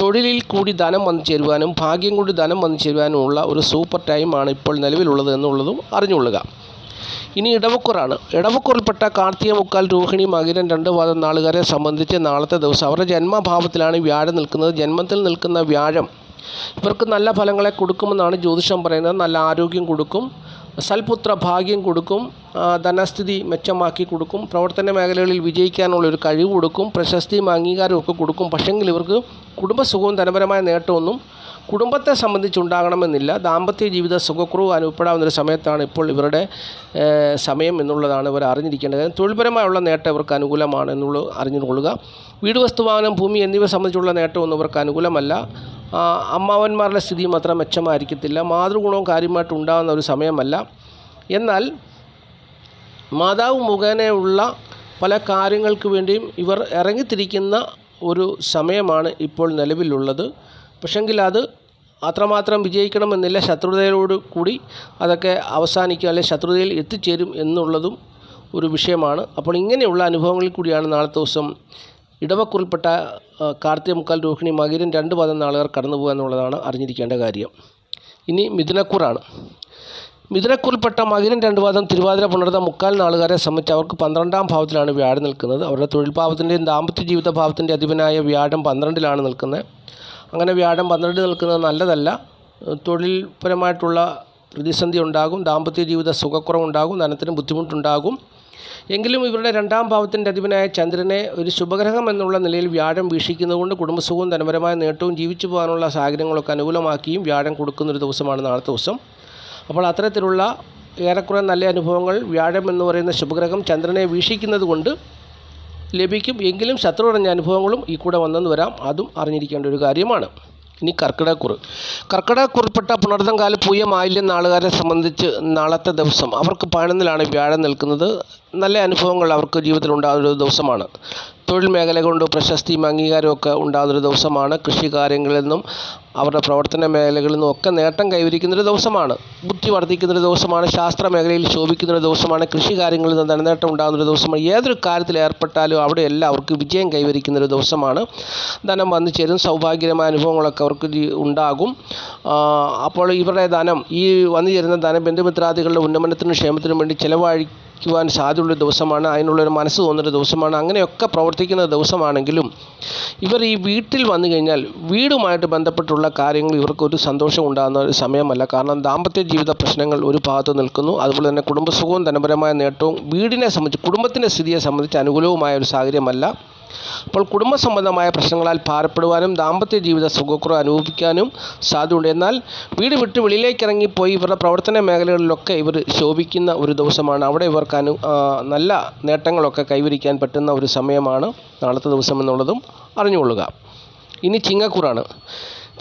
തൊഴിലിൽ കൂടി ധനം വന്നു ചേരുവാനും ഭാഗ്യം കൂടി ധനം വന്നു ചേരുവാനുമുള്ള ഒരു സൂപ്പർ ടൈം ആണ് ഇപ്പോൾ നിലവിലുള്ളത് എന്നുള്ളതും അറിഞ്ഞുകൊള്ളുക. ഇനി ഇടവക്കുറാണ്. ഇടവക്കുറിൽപ്പെട്ട കാർത്തിക മുക്കാൽ രോഹിണി മകിരൻ രണ്ട് വാദം നാളുകാരെ സംബന്ധിച്ച് നാളത്തെ ദിവസം അവരുടെ ജന്മഭാവത്തിലാണ് വ്യാഴം നിൽക്കുന്നത്. ജന്മത്തിൽ നിൽക്കുന്ന വ്യാഴം ഇവർക്ക് നല്ല ഫലങ്ങളെ കൊടുക്കുമെന്നാണ് ജ്യോതിഷം പറയുന്നത്. നല്ല ആരോഗ്യം കൊടുക്കും സൽപുത്ര ഭാഗ്യം കൊടുക്കും ധനസ്ഥിതി മെച്ചമാക്കി കൊടുക്കും പ്രവർത്തന മേഖലകളിൽ വിജയിക്കാനുള്ള ഒരു കഴിവ് കൊടുക്കും പ്രശസ്തിയും അംഗീകാരവും ഒക്കെ കൊടുക്കും. പക്ഷെങ്കിൽ ഇവർക്ക് കുടുംബസുഖവും ധനപരമായ നേട്ടമൊന്നും കുടുംബത്തെ സംബന്ധിച്ചുണ്ടാകണമെന്നില്ല. ദാമ്പത്യ ജീവിത സുഖക്കുറവ് അനുഭവപ്പെടാവുന്നൊരു സമയത്താണ് ഇപ്പോൾ ഇവരുടെ സമയം എന്നുള്ളതാണ് ഇവർ അറിഞ്ഞിരിക്കേണ്ടത്. തൊഴിൽപരമായുള്ള നേട്ടം ഇവർക്ക് അനുകൂലമാണ് എന്നുള്ളത് അറിഞ്ഞുകൊള്ളുക. വീട് വസ്തുവാഹനം ഭൂമി എന്നിവ സംബന്ധിച്ചുള്ള നേട്ടമൊന്നും ഇവർക്ക് അനുകൂലമല്ല. അമ്മാവന്മാരുടെ സ്ഥിതി മാത്രം മെച്ചമായിരിക്കത്തില്ല. മാതൃഗുണവും കാര്യമായിട്ട് ഉണ്ടാകുന്ന ഒരു സമയമല്ല. എന്നാൽ മാതാവ് മുഖേനയുള്ള പല കാര്യങ്ങൾക്ക് വേണ്ടിയും ഇവർ ഇറങ്ങിത്തിരിക്കുന്ന ഒരു സമയമാണ് ഇപ്പോൾ നിലവിലുള്ളത്. പക്ഷെങ്കിൽ അത് അത്രമാത്രം വിജയിക്കണമെന്നില്ല. ശത്രുതയോട് കൂടി അതൊക്കെ അവസാനിക്കും അല്ലെങ്കിൽ ശത്രുതയിൽ എത്തിച്ചേരും എന്നുള്ളതും ഒരു വിഷയമാണ്. അപ്പോൾ ഇങ്ങനെയുള്ള അനുഭവങ്ങളിൽ കൂടിയാണ് നാളത്തെ ദിവസം ഇടവക്കുറിൽപ്പെട്ട ആ, കാർത്തിക മുക്കാൽ രോഹിണി മകിരൻ രണ്ട് പദം നാളുകാർ കടന്നു പോകുക എന്നുള്ളതാണ് അറിഞ്ഞിരിക്കേണ്ട കാര്യം. ഇനി മിഥുനക്കൂറാണ്. മിഥുനക്കുറിൽപ്പെട്ട മകിരൻ രണ്ട് പാദം തിരുവാതിര പുണർത്ത മുക്കാൽ നാളുകാരെ സംബന്ധിച്ച് അവർക്ക് പന്ത്രണ്ടാം ഭാവത്തിലാണ് വ്യാഴം നിൽക്കുന്നത്. അവരുടെ തൊഴിൽ ഭാവത്തിന്റെയും ദാമ്പത്യ ജീവിത ഭാവത്തിന്റെ അധിപനായ വ്യാഴം പന്ത്രണ്ടിലാണ് നിൽക്കുന്നത്. അങ്ങനെ വ്യാഴം പന്ത്രണ്ട് നിൽക്കുന്നത് നല്ലതല്ല. തൊഴിൽപരമായിട്ടുള്ള പ്രതിസന്ധി ഉണ്ടാകും. ദാമ്പത്യ ജീവിത സുഖക്കുറവുണ്ടാകും. ധനത്തിന് ബുദ്ധിമുട്ടുണ്ടാകും. എങ്കിലും ഇവരുടെ രണ്ടാം ഭാവത്തിന്റെ അധിപനായ ചന്ദ്രനെ ഒരു ശുഭഗ്രഹം എന്നുള്ള നിലയിൽ വ്യാഴം വീക്ഷിക്കുന്നതുകൊണ്ട് കുടുംബസുഖവും ധനപരമായ നേട്ടവും ജീവിച്ചു പോകാനുള്ള സാഹചര്യങ്ങളൊക്കെ അനുകൂലമാക്കിയും വ്യാഴം കൊടുക്കുന്നൊരു ദിവസമാണ് നാളത്തെ ദിവസം. അപ്പോൾ അത്തരത്തിലുള്ള ഏറെക്കുറെ നല്ല അനുഭവങ്ങൾ വ്യാഴം എന്ന് പറയുന്ന ശുഭഗ്രഹം ചന്ദ്രനെ വീക്ഷിക്കുന്നത് കൊണ്ട് ലഭിക്കും. എങ്കിലും ശത്രു പറഞ്ഞ അനുഭവങ്ങളും ഈ കൂടെ വന്നെന്ന് വരാം. അതും അറിഞ്ഞിരിക്കേണ്ട ഒരു കാര്യമാണ്. ഇനി കർക്കിടക്കുറ് കർക്കിടക്കുറിപ്പെട്ട പുണർതം കാല പൂയ മാലിന്യ നാളുകാരെ സംബന്ധിച്ച് നാളത്തെ ദിവസം. അവർക്ക് പഴനിലാണ് വ്യാഴം നിൽക്കുന്നത്. നല്ല അനുഭവങ്ങൾ അവർക്ക് ജീവിതത്തിൽ ഉണ്ടാകുന്ന ഒരു ദിവസമാണ്. തൊഴിൽ മേഖല കൊണ്ട് പ്രശസ്തിയും അംഗീകാരവും ഒക്കെ ഉണ്ടാകുന്നൊരു ദിവസമാണ് കൃഷി കാര്യങ്ങളിൽ നിന്നും അവരുടെ പ്രവർത്തന മേഖലകളിൽ നിന്നും ഒക്കെ നേട്ടം കൈവരിക്കുന്നൊരു ദിവസമാണ്. ബുദ്ധി വർദ്ധിക്കുന്നൊരു ദിവസമാണ് ശാസ്ത്ര മേഖലയിൽ ശോഭിക്കുന്നൊരു ദിവസമാണ് കൃഷി കാര്യങ്ങളിൽ നിന്ന് ധനനേട്ടം ഉണ്ടാകുന്നൊരു ദിവസമാണ്. ഏതൊരു കാര്യത്തിൽ ഏർപ്പെട്ടാലും അവിടെ എല്ലാവർക്കും വിജയം കൈവരിക്കുന്നൊരു ദിവസമാണ്. ധനം വന്നു ചേരും സൗഭാഗ്യകരമായ അനുഭവങ്ങളൊക്കെ അവർക്ക് ഉണ്ടാകും. അപ്പോൾ ഇവരുടെ ധനം ഈ വന്നു ചേരുന്ന ധനം ബന്ധുമിത്രാദികളുടെ ഉന്നമനത്തിനും ക്ഷേമത്തിനും വേണ്ടി ചിലവഴിക്കുവാൻ സാധ്യതയുള്ള ദിവസമാണ് അതിനുള്ളൊരു മനസ്സ് തോന്നുന്ന ദിവസമാണ് അങ്ങനെയൊക്കെ പ്രവർത്തിക്കുന്ന ദിവസമാണെങ്കിലും ഇവർ ഈ വീട്ടിൽ വന്നു കഴിഞ്ഞാൽ വീടുമായിട്ട് ബന്ധപ്പെട്ടുള്ള കാര്യങ്ങൾ ഇവർക്കൊരു സന്തോഷം ഉണ്ടാകുന്ന ഒരു സമയമല്ല. കാരണം ദാമ്പത്യ ജീവിത പ്രശ്നങ്ങൾ ഒരു ഭാഗത്ത് നിൽക്കുന്നു. അതുപോലെ തന്നെ കുടുംബസുഖവും ധനപരമായ നേട്ടവും വീടിനെ സംബന്ധിച്ച് കുടുംബത്തിന്റെ സ്ഥിതിയെ സംബന്ധിച്ച് അനുകൂലവുമായ ഒരു സാഹചര്യമല്ല. അപ്പോൾ കുടുംബ സംബന്ധമായ പ്രശ്നങ്ങളാൽ ഭാരപ്പെടുവാനും ദാമ്പത്യ ജീവിത സുഖക്കുറവ് അനുഭവിക്കാനും സാധ്യതയുണ്ട്. എന്നാൽ വീട് വിട്ട് വെളിയിലേക്ക് ഇറങ്ങിപ്പോയി ഇവരുടെ പ്രവർത്തന മേഖലകളിലൊക്കെ ഇവർ ശോഭിക്കുന്ന ഒരു ദിവസമാണ്. അവിടെ ഇവർക്ക് അനു നല്ല നേട്ടങ്ങളൊക്കെ കൈവരിക്കാൻ പറ്റുന്ന ഒരു സമയമാണ് നാളത്തെ ദിവസം എന്നുള്ളതും അറിഞ്ഞുകൊള്ളുക. ഇനി ചിങ്ങക്കൂറാണ്.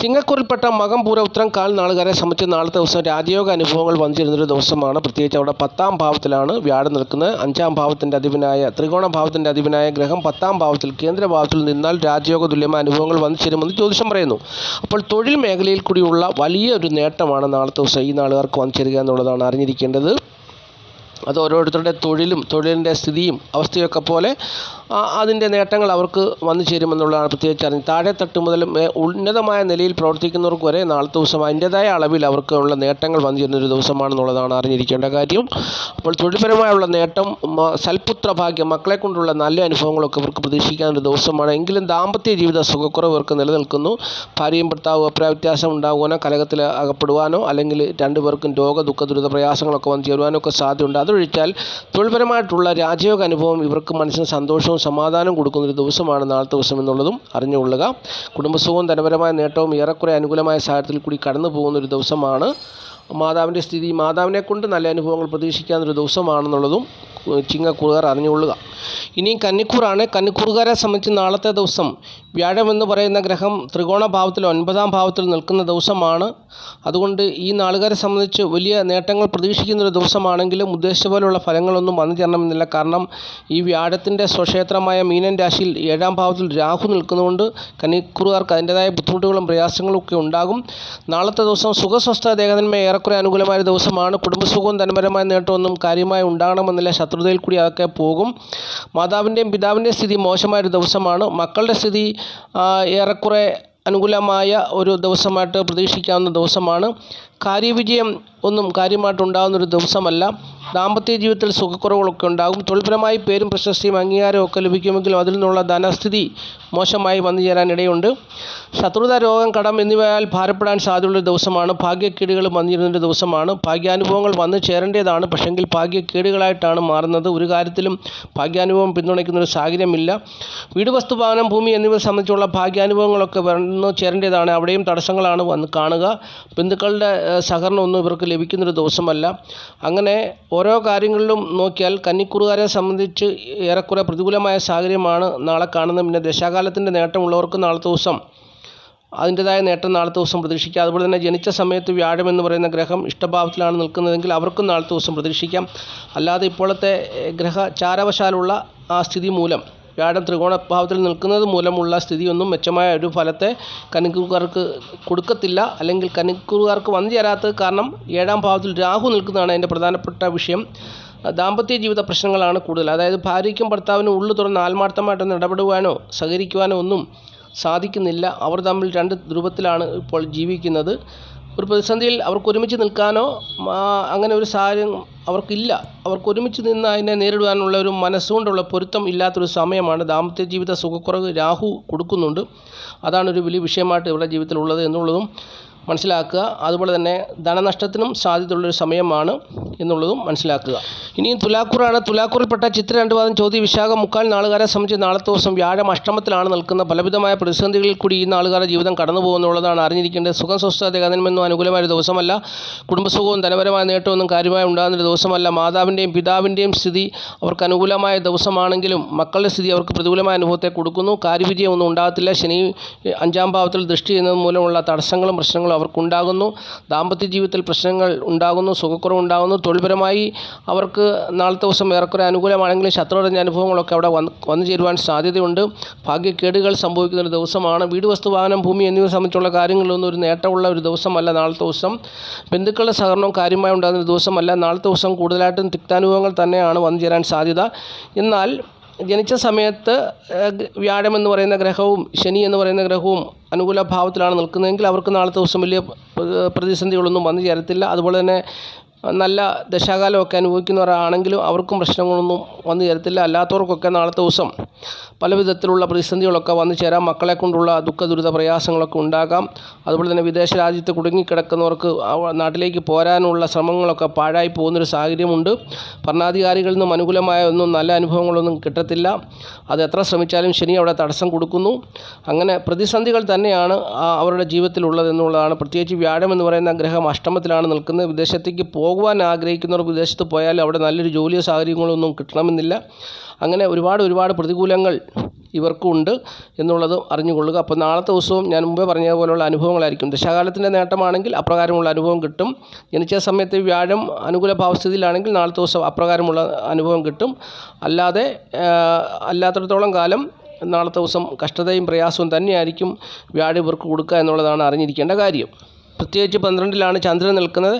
ചിങ്ങക്കൂറിൽപ്പെട്ട മകം പൂരവുത്രം കാൽ നാളുകാരെ സംബന്ധിച്ച് നാളത്തെ ദിവസം രാജയോഗ അനുഭവങ്ങൾ വന്നിരുന്നൊരു ദിവസമാണ്. പ്രത്യേകിച്ച് അവിടെ പത്താം ഭാവത്തിലാണ് വ്യാഴം നിൽക്കുന്നത്. അഞ്ചാം ഭാവത്തിന്റെ അധിപനായ ത്രികോണ ഭാവത്തിന്റെ അധിപനായ ഗ്രഹം പത്താം ഭാവത്തിൽ കേന്ദ്ര ഭാവത്തിൽ നിന്നാൽ രാജയോഗ തുല്യമായ അനുഭവങ്ങൾ വന്നു ചേരുമെന്ന് ജ്യോതിഷം പറയുന്നു. അപ്പോൾ തൊഴിൽ മേഖലയിൽ കൂടിയുള്ള വലിയ ഒരു നേട്ടമാണ് നാളത്തെ ദിവസം ഈ നാളുകാർക്ക് വന്നു ചേരുക എന്നുള്ളതാണ് അറിഞ്ഞിരിക്കേണ്ടത്. അത് ഓരോരുത്തരുടെ തൊഴിലും തൊഴിലിന്റെ സ്ഥിതിയും അവസ്ഥയൊക്കെ പോലെ അതിന്റെ നേട്ടങ്ങൾ അവർക്ക് വന്നു ചേരുമെന്നുള്ളതാണ് പ്രത്യേകിച്ച് അറിഞ്ഞ് താഴെത്തട്ട് മുതൽ ഉന്നതമായ നിലയിൽ പ്രവർത്തിക്കുന്നവർക്ക് വരെ നാളത്തെ ദിവസം അതിന്റെതായ അളവിൽ അവർക്കുള്ള നേട്ടങ്ങൾ വന്നു ചേരുന്ന ഒരു ദിവസമാണെന്നുള്ളതാണ് അറിഞ്ഞിരിക്കേണ്ട കാര്യം. അപ്പോൾ തൊഴിൽപരമായുള്ള നേട്ടം സൽപുത്രഭാഗ്യം സൽപുത്ര ഭാഗ്യം മക്കളെ കൊണ്ടുള്ള നല്ല അനുഭവങ്ങളൊക്കെ ഇവർക്ക് പ്രതീക്ഷിക്കാൻ ഒരു ദിവസമാണ്. എങ്കിലും ദാമ്പത്യ ജീവിത സുഖക്കുറവ് ഇവർക്ക് നിലനിൽക്കുന്നു. ഭാര്യയും ഭർത്താവും അഭിപ്രായ വ്യത്യാസം ഉണ്ടാകുവാനോ കലകത്തിൽ അകപ്പെടുവാനോ അല്ലെങ്കിൽ രണ്ടുപേർക്കും രോഗ ദുഃഖ ദുരിത പ്രയാസങ്ങളൊക്കെ വന്നു ചേരുവാനോ ഒക്കെ സാധ്യതയുണ്ട്. അതൊഴിച്ചാൽ തൊഴിൽപരമായിട്ടുള്ള രാജയോഗ അനുഭവം ഇവർക്ക് മനസ്സിന് സന്തോഷവും സമാധാനവും കൊടുക്കുന്ന ഒരു ദിവസമാണ് നാളത്തെ ദിവസം എന്നുള്ളതും അറിഞ്ഞുകൊള്ളുക. കുടുംബസുഖവും ധനപരമായ നേട്ടവും ഏറെക്കുറെ അനുകൂലമായ സാഹചര്യത്തിൽ കൂടി കടന്നു പോകുന്ന ഒരു ദിവസമാണ് മാതാവിന്റെ സ്ഥിതി മാതാവിനെ കൊണ്ട് നല്ല അനുഭവങ്ങൾ പ്രതീക്ഷിക്കാവുന്നൊരു ദിവസമാണെന്നുള്ളതും ചിങ്ങക്കൂറുകാർ അറിഞ്ഞുകൊള്ളുക. ഇനിയും കന്നിക്കൂറാണ്. കന്നിക്കൂറുകാരെ സംബന്ധിച്ച് നാളത്തെ ദിവസം വ്യാഴം എന്ന് പറയുന്ന ഗ്രഹം ത്രികോണ ഭാവത്തിൽ ഒൻപതാം ഭാവത്തിൽ നിൽക്കുന്ന ദിവസമാണ്. അതുകൊണ്ട് ഈ നാളുകാരെ സംബന്ധിച്ച് വലിയ നേട്ടങ്ങൾ പ്രതീക്ഷിക്കുന്ന ഒരു ദിവസമാണെങ്കിലും ഉദ്ദേശിച്ച പോലുള്ള ഫലങ്ങളൊന്നും വന്നു ചേരണമെന്നില്ല. കാരണം ഈ വ്യാഴത്തിന്റെ സ്വക്ഷേത്രമായ മീനൻ രാശിയിൽ ഏഴാം ഭാവത്തിൽ രാഹു നിൽക്കുന്നതുകൊണ്ട് കന്നിക്കൂറുകാർക്ക് അതിന്റെതായ ബുദ്ധിമുട്ടുകളും പ്രയാസങ്ങളും ഒക്കെ ഉണ്ടാകും. നാളത്തെ ദിവസം സുഖസ്വസ്ഥ ദേഹതന്മ ഏറെക്കുറെ അനുകൂലമായ ദിവസമാണ്. കുടുംബസുഖവും ധനപരമായ നേട്ടമൊന്നും കാര്യമായി ഉണ്ടാകണമെന്നില്ല. ശത്രുതയിൽ കൂടി അതൊക്കെ പോകും. മാതാവിന്റെയും പിതാവിന്റെയും സ്ഥിതി മോശമായൊരു ദിവസമാണ്. മക്കളുടെ സ്ഥിതി ഏറെക്കുറെ അനുകൂലമായ ഒരു ദിവസമായിട്ട് പ്രതീക്ഷിക്കാവുന്ന ദിവസമാണ്. കാര്യവിജയം ഒന്നും കാര്യമായിട്ട് ഉണ്ടാകുന്നൊരു ദിവസമല്ല. ദാമ്പത്യ ജീവിതത്തിൽ സുഖക്കുറവുകളൊക്കെ ഉണ്ടാകും. തൊഴിൽപരമായി പേരും പ്രശസ്തിയും അംഗീകാരവും ഒക്കെ ലഭിക്കുമെങ്കിലും അതിൽ നിന്നുള്ള ധനസ്ഥിതി മോശമായി വന്നു ചേരാനിടയുണ്ട്. ശത്രുത രോഗം കടം എന്നിവയാൽ ഭാരപ്പെടാൻ സാധ്യതയുള്ള ദിവസമാണ്. ഭാഗ്യക്കേടുകൾ വന്നിരുന്നൊരു ദിവസമാണ്. ഭാഗ്യാനുഭവങ്ങൾ വന്നു ചേരേണ്ടതാണ്. പക്ഷെങ്കിൽ ഭാഗ്യക്കേടുകളായിട്ടാണ് മാറുന്നത്. ഒരു കാര്യത്തിലും ഭാഗ്യാനുഭവം പിന്തുണയ്ക്കുന്ന ഒരു സാഹചര്യമില്ല. വീട് വസ്തു വാഹനം ഭൂമി എന്നിവ സംബന്ധിച്ചുള്ള ഭാഗ്യാനുഭവങ്ങളൊക്കെ വന്നു ചേരേണ്ടതാണ്. അവിടെയും തടസ്സങ്ങളാണ് വന്ന് കാണുക. ബന്ധുക്കളുടെ സഹകരണമൊന്നും ഇവർക്ക് ലഭിക്കുന്നൊരു ദിവസമല്ല. അങ്ങനെ ഓരോ കാര്യങ്ങളിലും നോക്കിയാൽ കന്നിക്കുറുകാരെ സംബന്ധിച്ച് ഏറെക്കുറെ പ്രതികൂലമായ സാഹചര്യമാണ് നാളെ കാണുന്നത്. പിന്നെ ദശാകാലത്തിന്റെ നേട്ടമുള്ളവർക്ക് നാളത്തെ ദിവസം അതിന്റെതായ നേട്ടം നാളത്തെ ദിവസം പ്രതീക്ഷിക്കാം. അതുപോലെ തന്നെ ജനിച്ച സമയത്ത് വ്യാഴം എന്ന് പറയുന്ന ഗ്രഹം ഇഷ്ടഭാവത്തിലാണ് നിൽക്കുന്നതെങ്കിൽ അവർക്കും നാളത്തെ ദിവസം പ്രതീക്ഷിക്കാം. അല്ലാതെ ഇപ്പോഴത്തെ ഗ്രഹ ചാരവശാലുള്ള ആ സ്ഥിതി മൂലം വ്യാഴം ത്രികോണഭാവത്തിൽ നിൽക്കുന്നത് മൂലമുള്ള സ്ഥിതിയൊന്നും മെച്ചമായ ഒരു ഫലത്തെ കനിക്കുകാർക്ക് കൊടുക്കത്തില്ല. അല്ലെങ്കിൽ കനിക്കുകാർക്ക് വന്നു ചേരാത്തത് കാരണം ഏഴാം ഭാവത്തിൽ രാഹു നിൽക്കുന്നതാണ് അതിന്റെ പ്രധാനപ്പെട്ട വിഷയം. ദാമ്പത്യ ജീവിത പ്രശ്നങ്ങളാണ് കൂടുതൽ. അതായത് ഭാര്യയ്ക്കും ഭർത്താവിനും ഉള്ളു തുറന്ന് ആത്മാർത്ഥമായിട്ടൊന്ന് ഇടപെടുവാനോ സഹകരിക്കുവാനോ ഒന്നും സാധിക്കുന്നില്ല. അവർ തമ്മിൽ രണ്ട് ധ്രുവത്തിലാണ് ഇപ്പോൾ ജീവിക്കുന്നത്. ഒരു പ്രതിസന്ധിയിൽ അവർക്ക് ഒരുമിച്ച് നിൽക്കാനോ അങ്ങനെ ഒരു സാഹചര്യം അവർക്കില്ല. അവർക്ക് ഒരുമിച്ച് നിന്ന് അതിനെ നേരിടുവാനുള്ള ഒരു മനസ്സുകൊണ്ടുള്ള പൊരുത്തം ഇല്ലാത്തൊരു സമയമാണ് ദാമ്പത്യ ജീവിത സുഖക്കുറവ് രാഹു കൊടുക്കുന്നുണ്ട്. അതാണ് ഒരു വലിയ വിഷയമായിട്ട് ഇവരുടെ ജീവിതത്തിലുള്ളത് എന്നുള്ളതും മനസ്സിലാക്കുക. അതുപോലെ തന്നെ ധനനഷ്ടത്തിനും സാധ്യതയുള്ളൊരു സമയമാണ് എന്നുള്ളതും മനസ്സിലാക്കുക. ഇനിയും തുലാക്കൂറാണ്. തുലാക്കൂറിൽപ്പെട്ട ചിത്ര രണ്ടുപാദം ചോദ്യ വിശാഖ മുക്കാൽ നാളുകാരെ സംബന്ധിച്ച് നാളത്തെ ദിവസം വ്യാഴം അഷ്ടമത്തിലാണ് നിൽക്കുന്ന പലവിധമായ പ്രതിസന്ധികളിൽ കൂടി ഈ നാളുകാരുടെ ജീവിതം കടന്നു പോകുന്നുള്ളതാണ് അറിഞ്ഞിരിക്കേണ്ടത്. സുഖം സ്വസ്ഥത ഗതനമെന്നും അനുകൂലമായ ഒരു ദിവസമല്ല. കുടുംബസുഖവും ധനപരമായ നേട്ടമൊന്നും കാര്യമായി ഉണ്ടാകുന്ന ഒരു ദിവസമല്ല. മാതാവിന്റെയും പിതാവിന്റെയും സ്ഥിതി അവർക്ക് അനുകൂലമായ ദിവസമാണെങ്കിലും മക്കളുടെ സ്ഥിതി അവർക്ക് പ്രതികൂലമായ അനുഭവത്തെ കൊടുക്കുന്നു. കാര്യവിജയം ഒന്നും ഉണ്ടാകത്തില്ല. ശനി അഞ്ചാം ഭാവത്തിൽ ദൃഷ്ടി ചെയ്യുന്നത് മൂലമുള്ള തടസ്സങ്ങളും പ്രശ്നങ്ങളും അവർക്കുണ്ടാകുന്നു. ദാമ്പത്യ ജീവിതത്തിൽ പ്രശ്നങ്ങൾ ഉണ്ടാകുന്നു സുഖക്കുറവുണ്ടാകുന്നു. തൊഴിൽപരമായി അവർക്ക് നാളത്തെ ദിവസം ഏറെക്കുറെ അനുകൂലമാണെങ്കിലും ശത്രുടഞ്ഞ അനുഭവങ്ങളൊക്കെ അവിടെ വന്ന് വന്നു ചേരുവാൻ സാധ്യതയുണ്ട്. ഭാഗ്യക്കേടുകൾ സംഭവിക്കുന്ന ഒരു ദിവസമാണ്. വീട് വസ്തു വാഹനം ഭൂമി എന്നിവ സംബന്ധിച്ചുള്ള കാര്യങ്ങളിലൊന്നും ഒരു നേട്ടമുള്ള ഒരു ദിവസമല്ല നാളത്തെ ദിവസം. ബന്ധുക്കളുടെ സഹകരണവും കാര്യമായി ഉണ്ടാകുന്ന ഒരു ദിവസമല്ല. നാളത്തെ ദിവസം കൂടുതലായിട്ടും തിക്താനുഭവങ്ങൾ തന്നെയാണ് വന്നു ചേരാൻ സാധ്യത. എന്നാൽ ജനിച്ച സമയത്ത് വ്യാഴം എന്ന് പറയുന്ന ഗ്രഹവും ശനി എന്ന് പറയുന്ന ഗ്രഹവും അനുകൂല ഭാവത്തിലാണ് നിൽക്കുന്നതെങ്കിൽ അവർക്ക് നാളത്തെ ദിവസം വലിയ പ്രതിസന്ധികളൊന്നും വന്നു ചേരത്തില്ല. അതുപോലെ തന്നെ നല്ല ദശാകാലമൊക്കെ അനുഭവിക്കുന്നവരാണെങ്കിലും അവർക്കും പ്രശ്നങ്ങളൊന്നും വന്നു ചേരത്തില്ല. അല്ലാത്തവർക്കൊക്കെ നാളത്തെ ദിവസം പല വിധത്തിലുള്ള പ്രതിസന്ധികളൊക്കെ വന്നു ചേരാം. മക്കളെ കൊണ്ടുള്ള ദുഃഖ ദുരിത പ്രയാസങ്ങളൊക്കെ ഉണ്ടാകാം. അതുപോലെ തന്നെ വിദേശ രാജ്യത്ത് കുടുങ്ങിക്കിടക്കുന്നവർക്ക് നാട്ടിലേക്ക് പോരാനുള്ള ശ്രമങ്ങളൊക്കെ പാഴായി പോകുന്നൊരു സാഹചര്യമുണ്ട്. ഭരണാധികാരികളിൽ നിന്നും അനുകൂലമായ ഒന്നും നല്ല അനുഭവങ്ങളൊന്നും കിട്ടത്തില്ല. അത് എത്ര ശ്രമിച്ചാലും ശനി അവിടെ തടസ്സം കൊടുക്കുന്നു. അങ്ങനെ പ്രതിസന്ധികൾ തന്നെയാണ് അവരുടെ ജീവിതത്തിലുള്ളതെന്നുള്ളതാണ് പ്രത്യേകിച്ച് വ്യാഴം എന്ന് പറയുന്ന ഗ്രഹം അഷ്ടമത്തിലാണ് നിൽക്കുന്നത്. വിദേശത്തേക്ക് പോകുവാൻ ആഗ്രഹിക്കുന്നവർ വിദേശത്ത് പോയാൽ അവിടെ നല്ലൊരു ജോലിയോ സാഹചര്യങ്ങളൊന്നും കിട്ടണമെന്നില്ല. അങ്ങനെ ഒരുപാട് ഒരുപാട് പ്രതികൂലങ്ങൾ ഇവർക്കുണ്ട് എന്നുള്ളത് അറിഞ്ഞുകൊള്ളുക. അപ്പോൾ നാളത്തെ ദിവസവും ഞാൻ മുമ്പേ പറഞ്ഞതുപോലുള്ള അനുഭവങ്ങളായിരിക്കും. ദശാകാലത്തിന്റെ നേട്ടമാണെങ്കിൽ അപ്രകാരമുള്ള അനുഭവം കിട്ടും. ജനിച്ച സമയത്ത് വ്യാഴം അനുകൂല ഭാവസ്ഥിതിയിലാണെങ്കിൽ നാളത്തെ ദിവസം അപ്രകാരമുള്ള അനുഭവം കിട്ടും. അല്ലാതെ അല്ലാത്തിടത്തോളം കാലം നാളത്തെ ദിവസം കഷ്ടതയും പ്രയാസവും തന്നെയായിരിക്കും വ്യാഴം ഇവർക്ക് കൊടുക്കുക എന്നുള്ളതാണ് അറിഞ്ഞിരിക്കേണ്ട കാര്യം. പ്രത്യേകിച്ച് പന്ത്രണ്ടിലാണ് ചന്ദ്രൻ നിൽക്കുന്നത്.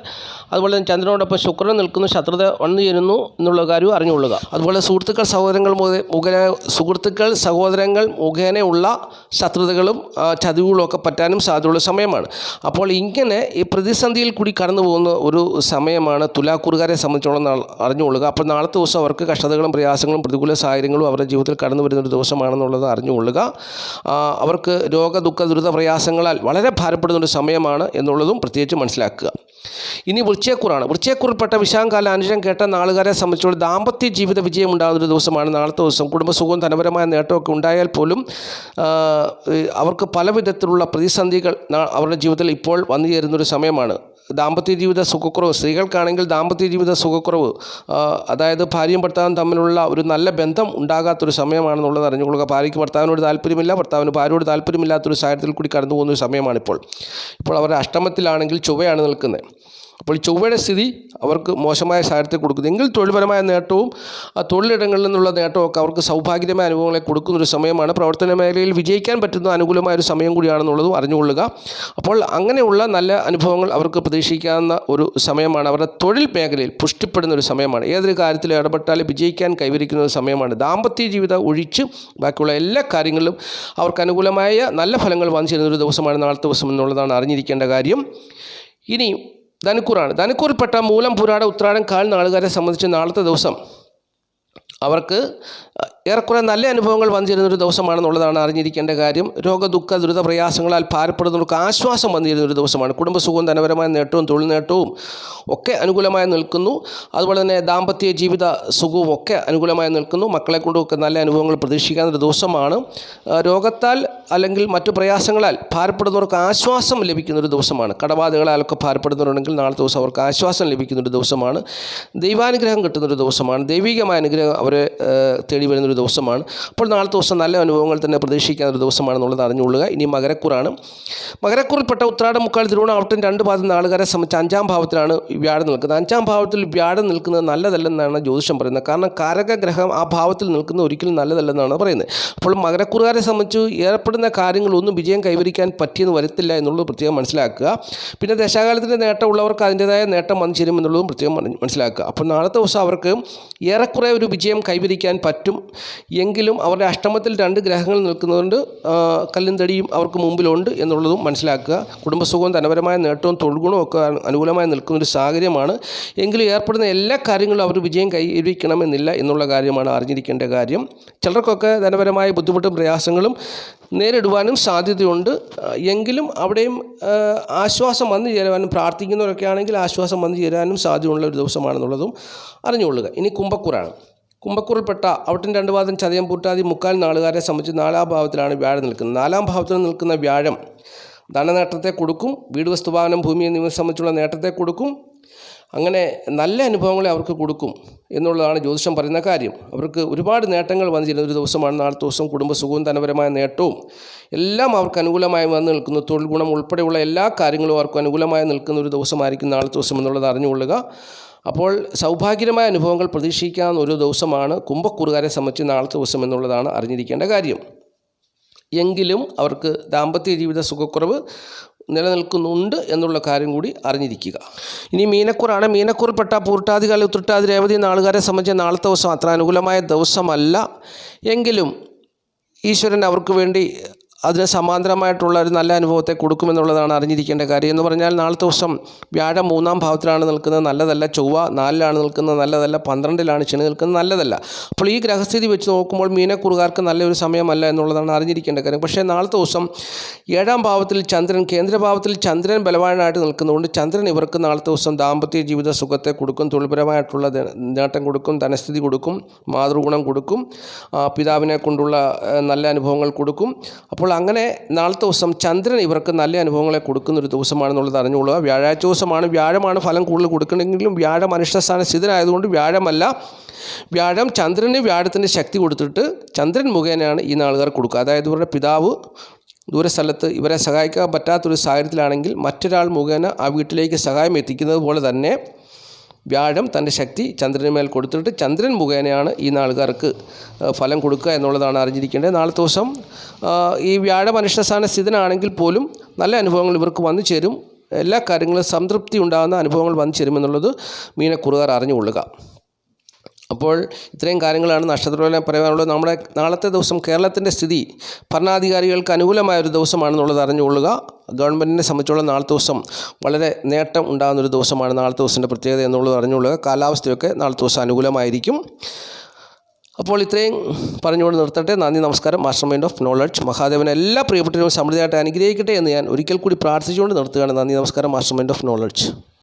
അതുപോലെ തന്നെ ചന്ദ്രനോടൊപ്പം ശുക്രൻ നിൽക്കുന്നു. ശത്രുത വന്നു ചേരുന്നു എന്നുള്ള കാര്യവും അറിഞ്ഞുകൊള്ളുക. അതുപോലെ സുഹൃത്തുക്കൾ സഹോദരങ്ങൾ മുഖേന സുഹൃത്തുക്കൾ സഹോദരങ്ങൾ മുഖേനയുള്ള ശത്രുതകളും ചതിവുകളൊക്കെ പറ്റാനും സാധ്യതയുള്ള സമയമാണ്. അപ്പോൾ ഇങ്ങനെ ഈ പ്രതിസന്ധിയിൽ കൂടി കടന്നു പോകുന്ന ഒരു സമയമാണ് തുലാക്കൂറുകാരെ സംബന്ധിച്ചോളം അറിഞ്ഞുകൊള്ളുക. അപ്പോൾ നാളത്തെ ദിവസം അവർക്ക് കഷ്ടതകളും പ്രയാസങ്ങളും പ്രതികൂല സാഹചര്യങ്ങളും അവരുടെ ജീവിതത്തിൽ കടന്നു വരുന്ന ഒരു ദിവസമാണെന്നുള്ളത് അറിഞ്ഞുകൊള്ളുക. അവർക്ക് രോഗ ദുഃഖ ദുരിത പ്രയാസങ്ങളാൽ വളരെ ഭാരപ്പെടുന്ന ഒരു സമയമാണ് എന്നുള്ളതും പ്രത്യേകിച്ച് മനസ്സിലാക്കുക. ഇനി വൃക്ഷേക്കുറാണ് വൃക്ഷേക്കുറിൽപ്പെട്ട വിശാഖകാല അനുജം കേട്ട നാളുകാരെ സംബന്ധിച്ചുള്ള ദാമ്പത്യ ജീവിത വിജയം ഉണ്ടാകുന്ന ഒരു ദിവസമാണ് നാളത്തെ ദിവസം. കുടുംബസുഖവും ധനപരമായ നേട്ടമൊക്കെ ഉണ്ടായാൽ പോലും അവർക്ക് പല വിധത്തിലുള്ള പ്രതിസന്ധികൾ അവരുടെ ജീവിതത്തിൽ ഇപ്പോൾ വന്നു ചേരുന്നൊരു സമയമാണ്. ദാമ്പത്യ ജീവിത സുഖക്കുറവ് സ്ത്രീകൾക്കാണെങ്കിൽ ദാമ്പത്യ ജീവിത സുഖക്കുറവ് അതായത് ഭാര്യയും ഭർത്താവും തമ്മിലുള്ള ഒരു നല്ല ബന്ധം ഉണ്ടാകാത്തൊരു സമയമാണെന്നുള്ളത് അറിഞ്ഞുകൊള്ളുക. ഭാര്യയ്ക്ക് ഭർത്താവിനോട് താല്പര്യമില്ല ഭർത്താവിന് ഭാര്യയോട് താല്പര്യമില്ലാത്തൊരു സാഹചര്യത്തിൽ കൂടി കടന്നു പോകുന്ന ഒരു സമയമാണിപ്പോൾ. ഇപ്പോൾ അവരുടെ അഷ്ടമത്തിലാണെങ്കിൽ ചൊവ്വയാണ് നിൽക്കുന്നത്. അപ്പോൾ ചൊവ്വയുടെ സ്ഥിതി അവർക്ക് മോശമായ സാഹചര്യത്തെ കൊടുക്കുന്നു. എങ്കിൽ തൊഴിൽപരമായ നേട്ടവും ആ തൊഴിലിടങ്ങളിൽ നിന്നുള്ള നേട്ടമൊക്കെ അവർക്ക് സൗഭാഗ്യമായ അനുഭവങ്ങളെ കൊടുക്കുന്നൊരു സമയമാണ്. പ്രവർത്തന മേഖലയിൽ വിജയിക്കാൻ പറ്റുന്ന അനുകൂലമായ ഒരു സമയം കൂടിയാണെന്നുള്ളതും അറിഞ്ഞുകൊള്ളുക. അപ്പോൾ അങ്ങനെയുള്ള നല്ല അനുഭവങ്ങൾ അവർക്ക് പ്രതീക്ഷിക്കാവുന്ന ഒരു സമയമാണ്. അവരുടെ തൊഴിൽ മേഖലയിൽ പുഷ്ടിപ്പെടുന്ന ഒരു സമയമാണ്. ഏതൊരു കാര്യത്തിൽ ഇടപെട്ടാൽ വിജയിക്കാൻ കൈവരിക്കുന്ന ഒരു സമയമാണ്. ദാമ്പത്യ ജീവിതം ഒഴിച്ച് ബാക്കിയുള്ള എല്ലാ കാര്യങ്ങളിലും അവർക്ക് അനുകൂലമായ നല്ല ഫലങ്ങൾ വന്നു ചേരുന്ന ഒരു ദിവസമാണ് നാളത്തെ ദിവസം എന്നുള്ളതാണ് അറിഞ്ഞിരിക്കേണ്ട കാര്യം. ഇനി ധനുക്കൂറാണ്. ധനുക്കൂറിൽപ്പെട്ട മൂലം പുരാട ഉത്രാടം കാൽ നാളുകാരെ സംബന്ധിച്ച് നാളത്തെ ദിവസം അവർക്ക് ഏറെക്കുറെ നല്ല അനുഭവങ്ങൾ വന്നിരുന്നൊരു ദിവസമാണെന്നുള്ളതാണ് അറിഞ്ഞിരിക്കേണ്ട കാര്യം. രോഗദുഃഖ ദുരിത പ്രയാസങ്ങളാൽ ഭാരപ്പെടുന്നവർക്ക് ആശ്വാസം വന്നിരുന്നൊരു ദിവസമാണ്. കുടുംബസുഖവും ധനപരമായ നേട്ടവും തൊഴിൽ നേട്ടവും ഒക്കെ അനുകൂലമായി നിൽക്കുന്നു. അതുപോലെ തന്നെ ദാമ്പത്യ ജീവിത സുഖവും ഒക്കെ അനുകൂലമായി നിൽക്കുന്നു. മക്കളെ കൊണ്ടുമൊക്കെ നല്ല അനുഭവങ്ങൾ പ്രതീക്ഷിക്കാവുന്ന ഒരു ദിവസമാണ്. രോഗത്താൽ അല്ലെങ്കിൽ മറ്റു പ്രയാസങ്ങളാൽ ഭാരപ്പെടുന്നവർക്ക് ആശ്വാസം ലഭിക്കുന്ന ഒരു ദിവസമാണ്. കടബാധകളാലൊക്കെ ഭാരപ്പെടുന്നവരുണ്ടെങ്കിൽ നാളത്തെ ദിവസം അവർക്ക് ആശ്വാസം ലഭിക്കുന്ന ഒരു ദിവസമാണ്. ദൈവാനുഗ്രഹം കിട്ടുന്ന ഒരു ദിവസമാണ്. ദൈവികമായ അനുഗ്രഹം അവരെ തേടി വരുന്ന ഒരു ദിവസമാണ്. അപ്പോൾ നാളത്തെ ദിവസം നല്ല അനുഭവങ്ങൾ തന്നെ പ്രതീക്ഷിക്കാൻ ഒരു ദിവസമാണെന്നുള്ളത് അറിഞ്ഞുകൊള്ളുക. ഇനി മകരക്കൂറാണ്. മകരക്കൂറിൽപ്പെട്ട ഉത്രാടം മുക്കാൽ തിരുവോണാവട്ടം രണ്ട് പാദം നാളുകാരെ സംബന്ധിച്ച് അഞ്ചാം ഭാവത്തിലാണ് വ്യാഴം നിൽക്കുന്നത്. അഞ്ചാം ഭാവത്തിൽ വ്യാഴം നിൽക്കുന്നത് നല്ലതല്ലെന്നാണ് ജ്യോതിഷം പറയുന്നത്. കാരണം കാരകഗ്രഹം ആ ഭാവത്തിൽ നിൽക്കുന്നത് ഒരിക്കലും നല്ലതല്ലെന്നാണ് പറയുന്നത്. അപ്പോൾ മകരക്കൂറുകാരെ സംബന്ധിച്ച് ഏർപ്പെടുന്ന കാര്യങ്ങളൊന്നും വിജയം കൈവരിക്കാൻ പറ്റിയെന്ന് വരത്തില്ല എന്നുള്ളത് പ്രത്യേകം മനസ്സിലാക്കുക. പിന്നെ ദശാകാലത്തിന്റെ നേട്ടമുള്ളവർക്ക് അതിന്റെതായ നേട്ടം വന്നു എന്നുള്ളതും പ്രത്യേകം മനസ്സിലാക്കുക. അപ്പോൾ നാളത്തെ ദിവസം അവർക്ക് ഏറെക്കുറെ ഒരു വിജയം കൈവരിക്കാൻ പറ്റും. എങ്കിലും അവരുടെ അഷ്ടമത്തിൽ രണ്ട് ഗ്രഹങ്ങൾ നിൽക്കുന്നതുകൊണ്ട് കല്ലും തടിയും അവർക്ക് മുമ്പിലുണ്ട് എന്നുള്ളതും മനസ്സിലാക്കുക. കുടുംബസുഖവും ധനപരമായ നേട്ടവും തൊഴിൽഗുണവും ഒക്കെ അനുകൂലമായി നിൽക്കുന്ന ഒരു സാഹചര്യമാണ്. എങ്കിലും ഏർപ്പെടുന്ന എല്ലാ കാര്യങ്ങളും അവർ വിജയം കൈവരിക്കണമെന്നില്ല എന്നുള്ള കാര്യമാണ് അറിഞ്ഞിരിക്കേണ്ട കാര്യം. ചിലർക്കൊക്കെ ധനപരമായ ബുദ്ധിമുട്ടും പ്രയാസങ്ങളും നേരിടുവാനും സാധ്യതയുണ്ട്. എങ്കിലും അവിടെയും ആശ്വാസം വന്നു ചേരുവാനും പ്രാർത്ഥിക്കുന്നവരൊക്കെ ആണെങ്കിൽ ആശ്വാസം വന്നു ചേരാനും സാധ്യതയുള്ള ഒരു ദിവസമാണെന്നുള്ളതും അറിഞ്ഞുകൊള്ളുക. ഇനി കുംഭക്കൂറാണ് കുംഭക്കൂറിൽപ്പെട്ട ഔട്ടിൻ രണ്ട് ചതയം പൂട്ടാതി മുക്കാൽ നാളുകാരെ സംബന്ധിച്ച് നാലാം ഭാവത്തിലാണ് വ്യാഴം നിൽക്കുന്നത്. നാലാം ഭാവത്തിൽ നിൽക്കുന്ന വ്യാഴം ധനനേട്ടത്തെ കൊടുക്കും വീട് വസ്തുവാഹനം ഭൂമി എന്നിവ സംബന്ധിച്ചുള്ള നേട്ടത്തെ കൊടുക്കും അങ്ങനെ നല്ല അനുഭവങ്ങളെ അവർക്ക് കൊടുക്കും എന്നുള്ളതാണ് ജ്യോതിഷം പറയുന്ന കാര്യം. അവർക്ക് ഒരുപാട് നേട്ടങ്ങൾ വന്നിരുന്ന ഒരു ദിവസമാണ് നാളത്തെ ദിവസം കുടുംബസുഖവും ധനപരമായ നേട്ടവും എല്ലാം അവർക്ക് അനുകൂലമായി വന്ന് നിൽക്കുന്നു. തൊഴിൽ ഗുണം ഉൾപ്പെടെയുള്ള എല്ലാ കാര്യങ്ങളും അവർക്ക് അനുകൂലമായി നിൽക്കുന്ന ഒരു ദിവസമായിരിക്കും നാളത്തെ ദിവസം എന്നുള്ളത് അറിഞ്ഞുകൊള്ളുക. അപ്പോൾ സൗഭാഗ്യമായ അനുഭവങ്ങൾ പ്രതീക്ഷിക്കാവുന്ന ഒരു ദിവസമാണ് കുംഭക്കൂറുകാരെ സംബന്ധിച്ച് നാളത്തെ ദിവസം എന്നുള്ളതാണ് അറിഞ്ഞിരിക്കേണ്ട കാര്യം. എങ്കിലും അവർക്ക് ദാമ്പത്യ ജീവിത സുഖക്കുറവ് നിലനിൽക്കുന്നുണ്ട് എന്നുള്ള കാര്യം കൂടി അറിഞ്ഞിരിക്കുക. ഇനി മീനക്കൂറാണ്. മീനക്കൂറിൽപ്പെട്ട പൂർട്ടാതികാല ഉത്രട്ടാതി രേവതി നാളുകാരെ സംബന്ധിച്ച് നാളത്തെ ദിവസം അത്ര അനുകൂലമായ ദിവസമല്ല. എങ്കിലും ഈശ്വരൻ അവർക്ക് വേണ്ടി അതിന് സമാന്തരമായിട്ടുള്ള ഒരു നല്ല അനുഭവത്തെ കൊടുക്കുമെന്നുള്ളതാണ് അറിഞ്ഞിരിക്കേണ്ട കാര്യം. എന്ന് പറഞ്ഞാൽ നാളത്തെ ദിവസം വ്യാഴം മൂന്നാം ഭാവത്തിലാണ് നിൽക്കുന്നത്. നല്ലതല്ല. ചൊവ്വ നാലിലാണ് നിൽക്കുന്നത്. നല്ലതല്ല. പന്ത്രണ്ടിലാണ് ശനി നിൽക്കുന്നത്. നല്ലതല്ല. അപ്പോൾ ഈ ഗ്രഹസ്ഥിതി വെച്ച് നോക്കുമ്പോൾ മീനക്കുറുകാർക്ക് നല്ലൊരു സമയമല്ല എന്നുള്ളതാണ് അറിഞ്ഞിരിക്കേണ്ട കാര്യം. പക്ഷേ നാളത്തെ ദിവസം ഏഴാം ഭാവത്തിൽ ചന്ദ്രൻ കേന്ദ്രഭാവത്തിൽ ചന്ദ്രൻ ബലവാനായിട്ട് നിൽക്കുന്നതുകൊണ്ട് ചന്ദ്രൻ ഇവർക്ക് നാളത്തെ ദിവസം ദാമ്പത്യ ജീവിത സുഖത്തെ കൊടുക്കും. തൊഴിൽപരമായിട്ടുള്ള നേട്ടം കൊടുക്കും. ധനസ്ഥിതി കൊടുക്കും. മാതൃഗുണം കൊടുക്കും. പിതാവിനെ കൊണ്ടുള്ള നല്ല അനുഭവങ്ങൾ കൊടുക്കും. അപ്പോൾ അങ്ങനെ നാളത്തെ ദിവസം ചന്ദ്രൻ ഇവർക്ക് നല്ല അനുഭവങ്ങളെ കൊടുക്കുന്ന ഒരു ദിവസമാണെന്നുള്ളത് അറിഞ്ഞുകൊള്ളുക. വ്യാഴാഴ്ച ദിവസമാണ്. വ്യാഴമാണ് ഫലം കൂടുതൽ കൊടുക്കണമെങ്കിലും വ്യാഴം അനിഷ്ടസ്ഥാന സ്ഥിതനായതുകൊണ്ട് വ്യാഴമല്ല. വ്യാഴം ചന്ദ്രന് വ്യാഴത്തിന്റെ ശക്തി കൊടുത്തിട്ട് ചന്ദ്രൻ മുഖേനയാണ് ഈ നാളുകാർ കൊടുക്കുക. അതായത് ഇവരുടെ പിതാവ് ദൂരസ്ഥലത്ത് ഇവരെ സഹായിക്കാൻ പറ്റാത്തൊരു സാഹചര്യത്തിലാണെങ്കിൽ മറ്റൊരാൾ മുഖേന ആ വീട്ടിലേക്ക് സഹായം എത്തിക്കുന്നത് പോലെ തന്നെ വ്യാഴം തന്റെ ശക്തി ചന്ദ്രന് മേൽ കൊടുത്തിട്ട് ചന്ദ്രൻ മുഖേനയാണ് ഈ നാളുകാർക്ക് ഫലം കൊടുക്കുക എന്നുള്ളതാണ് അറിഞ്ഞിരിക്കേണ്ടത്. നാളത്തെ ദിവസം ഈ വ്യാഴ മനുഷ്യസ്ഥാന സ്ഥിതനാണെങ്കിൽ പോലും നല്ല അനുഭവങ്ങൾ ഇവർക്ക് വന്നു ചേരും. എല്ലാ കാര്യങ്ങളും സംതൃപ്തി ഉണ്ടാകുന്ന അനുഭവങ്ങൾ വന്നു ചേരുമെന്നുള്ളത് മീനക്കുറുകാർ അറിഞ്ഞുകൊള്ളുക. അപ്പോൾ ഇത്രയും കാര്യങ്ങളാണ് നക്ഷത്രപ്രകടനം പറയാനുള്ളത്. നമ്മുടെ നാളത്തെ ദിവസം കേരളത്തിന്റെ സ്ഥിതി ഭരണാധികാരികൾക്ക് അനുകൂലമായ ഒരു ദിവസമാണെന്നുള്ളത് അറിഞ്ഞുകൊള്ളുക. ഗവൺമെന്റിനെ സംബന്ധിച്ചുള്ള നാളത്തെ ദിവസം വളരെ നേട്ടം ഉണ്ടാകുന്ന ഒരു ദിവസമാണ് നാളത്തെ ദിവസത്തിന്റെ പ്രത്യേകത എന്നുള്ളത് അറിഞ്ഞുകൊള്ളുക. കാലാവസ്ഥയൊക്കെ നാളത്തെ ദിവസം അനുകൂലമായിരിക്കും. അപ്പോൾ ഇത്രയും പറഞ്ഞുകൊണ്ട് നിർത്തട്ടെ. നന്ദി നമസ്കാരം. മാസ്റ്റർ മൈൻഡ് ഓഫ് നോളജ് മഹാദേവനെ എല്ലാ പ്രിയപ്പെട്ടവരും സമൃദ്ധിയായിട്ട് അനുഗ്രഹിക്കട്ടെ എന്ന് ഞാൻ ഒരിക്കൽ കൂടി പ്രാർത്ഥിച്ചുകൊണ്ട് നിർത്തുകയാണ്. നന്ദി നമസ്കാരം. Master mind of knowledge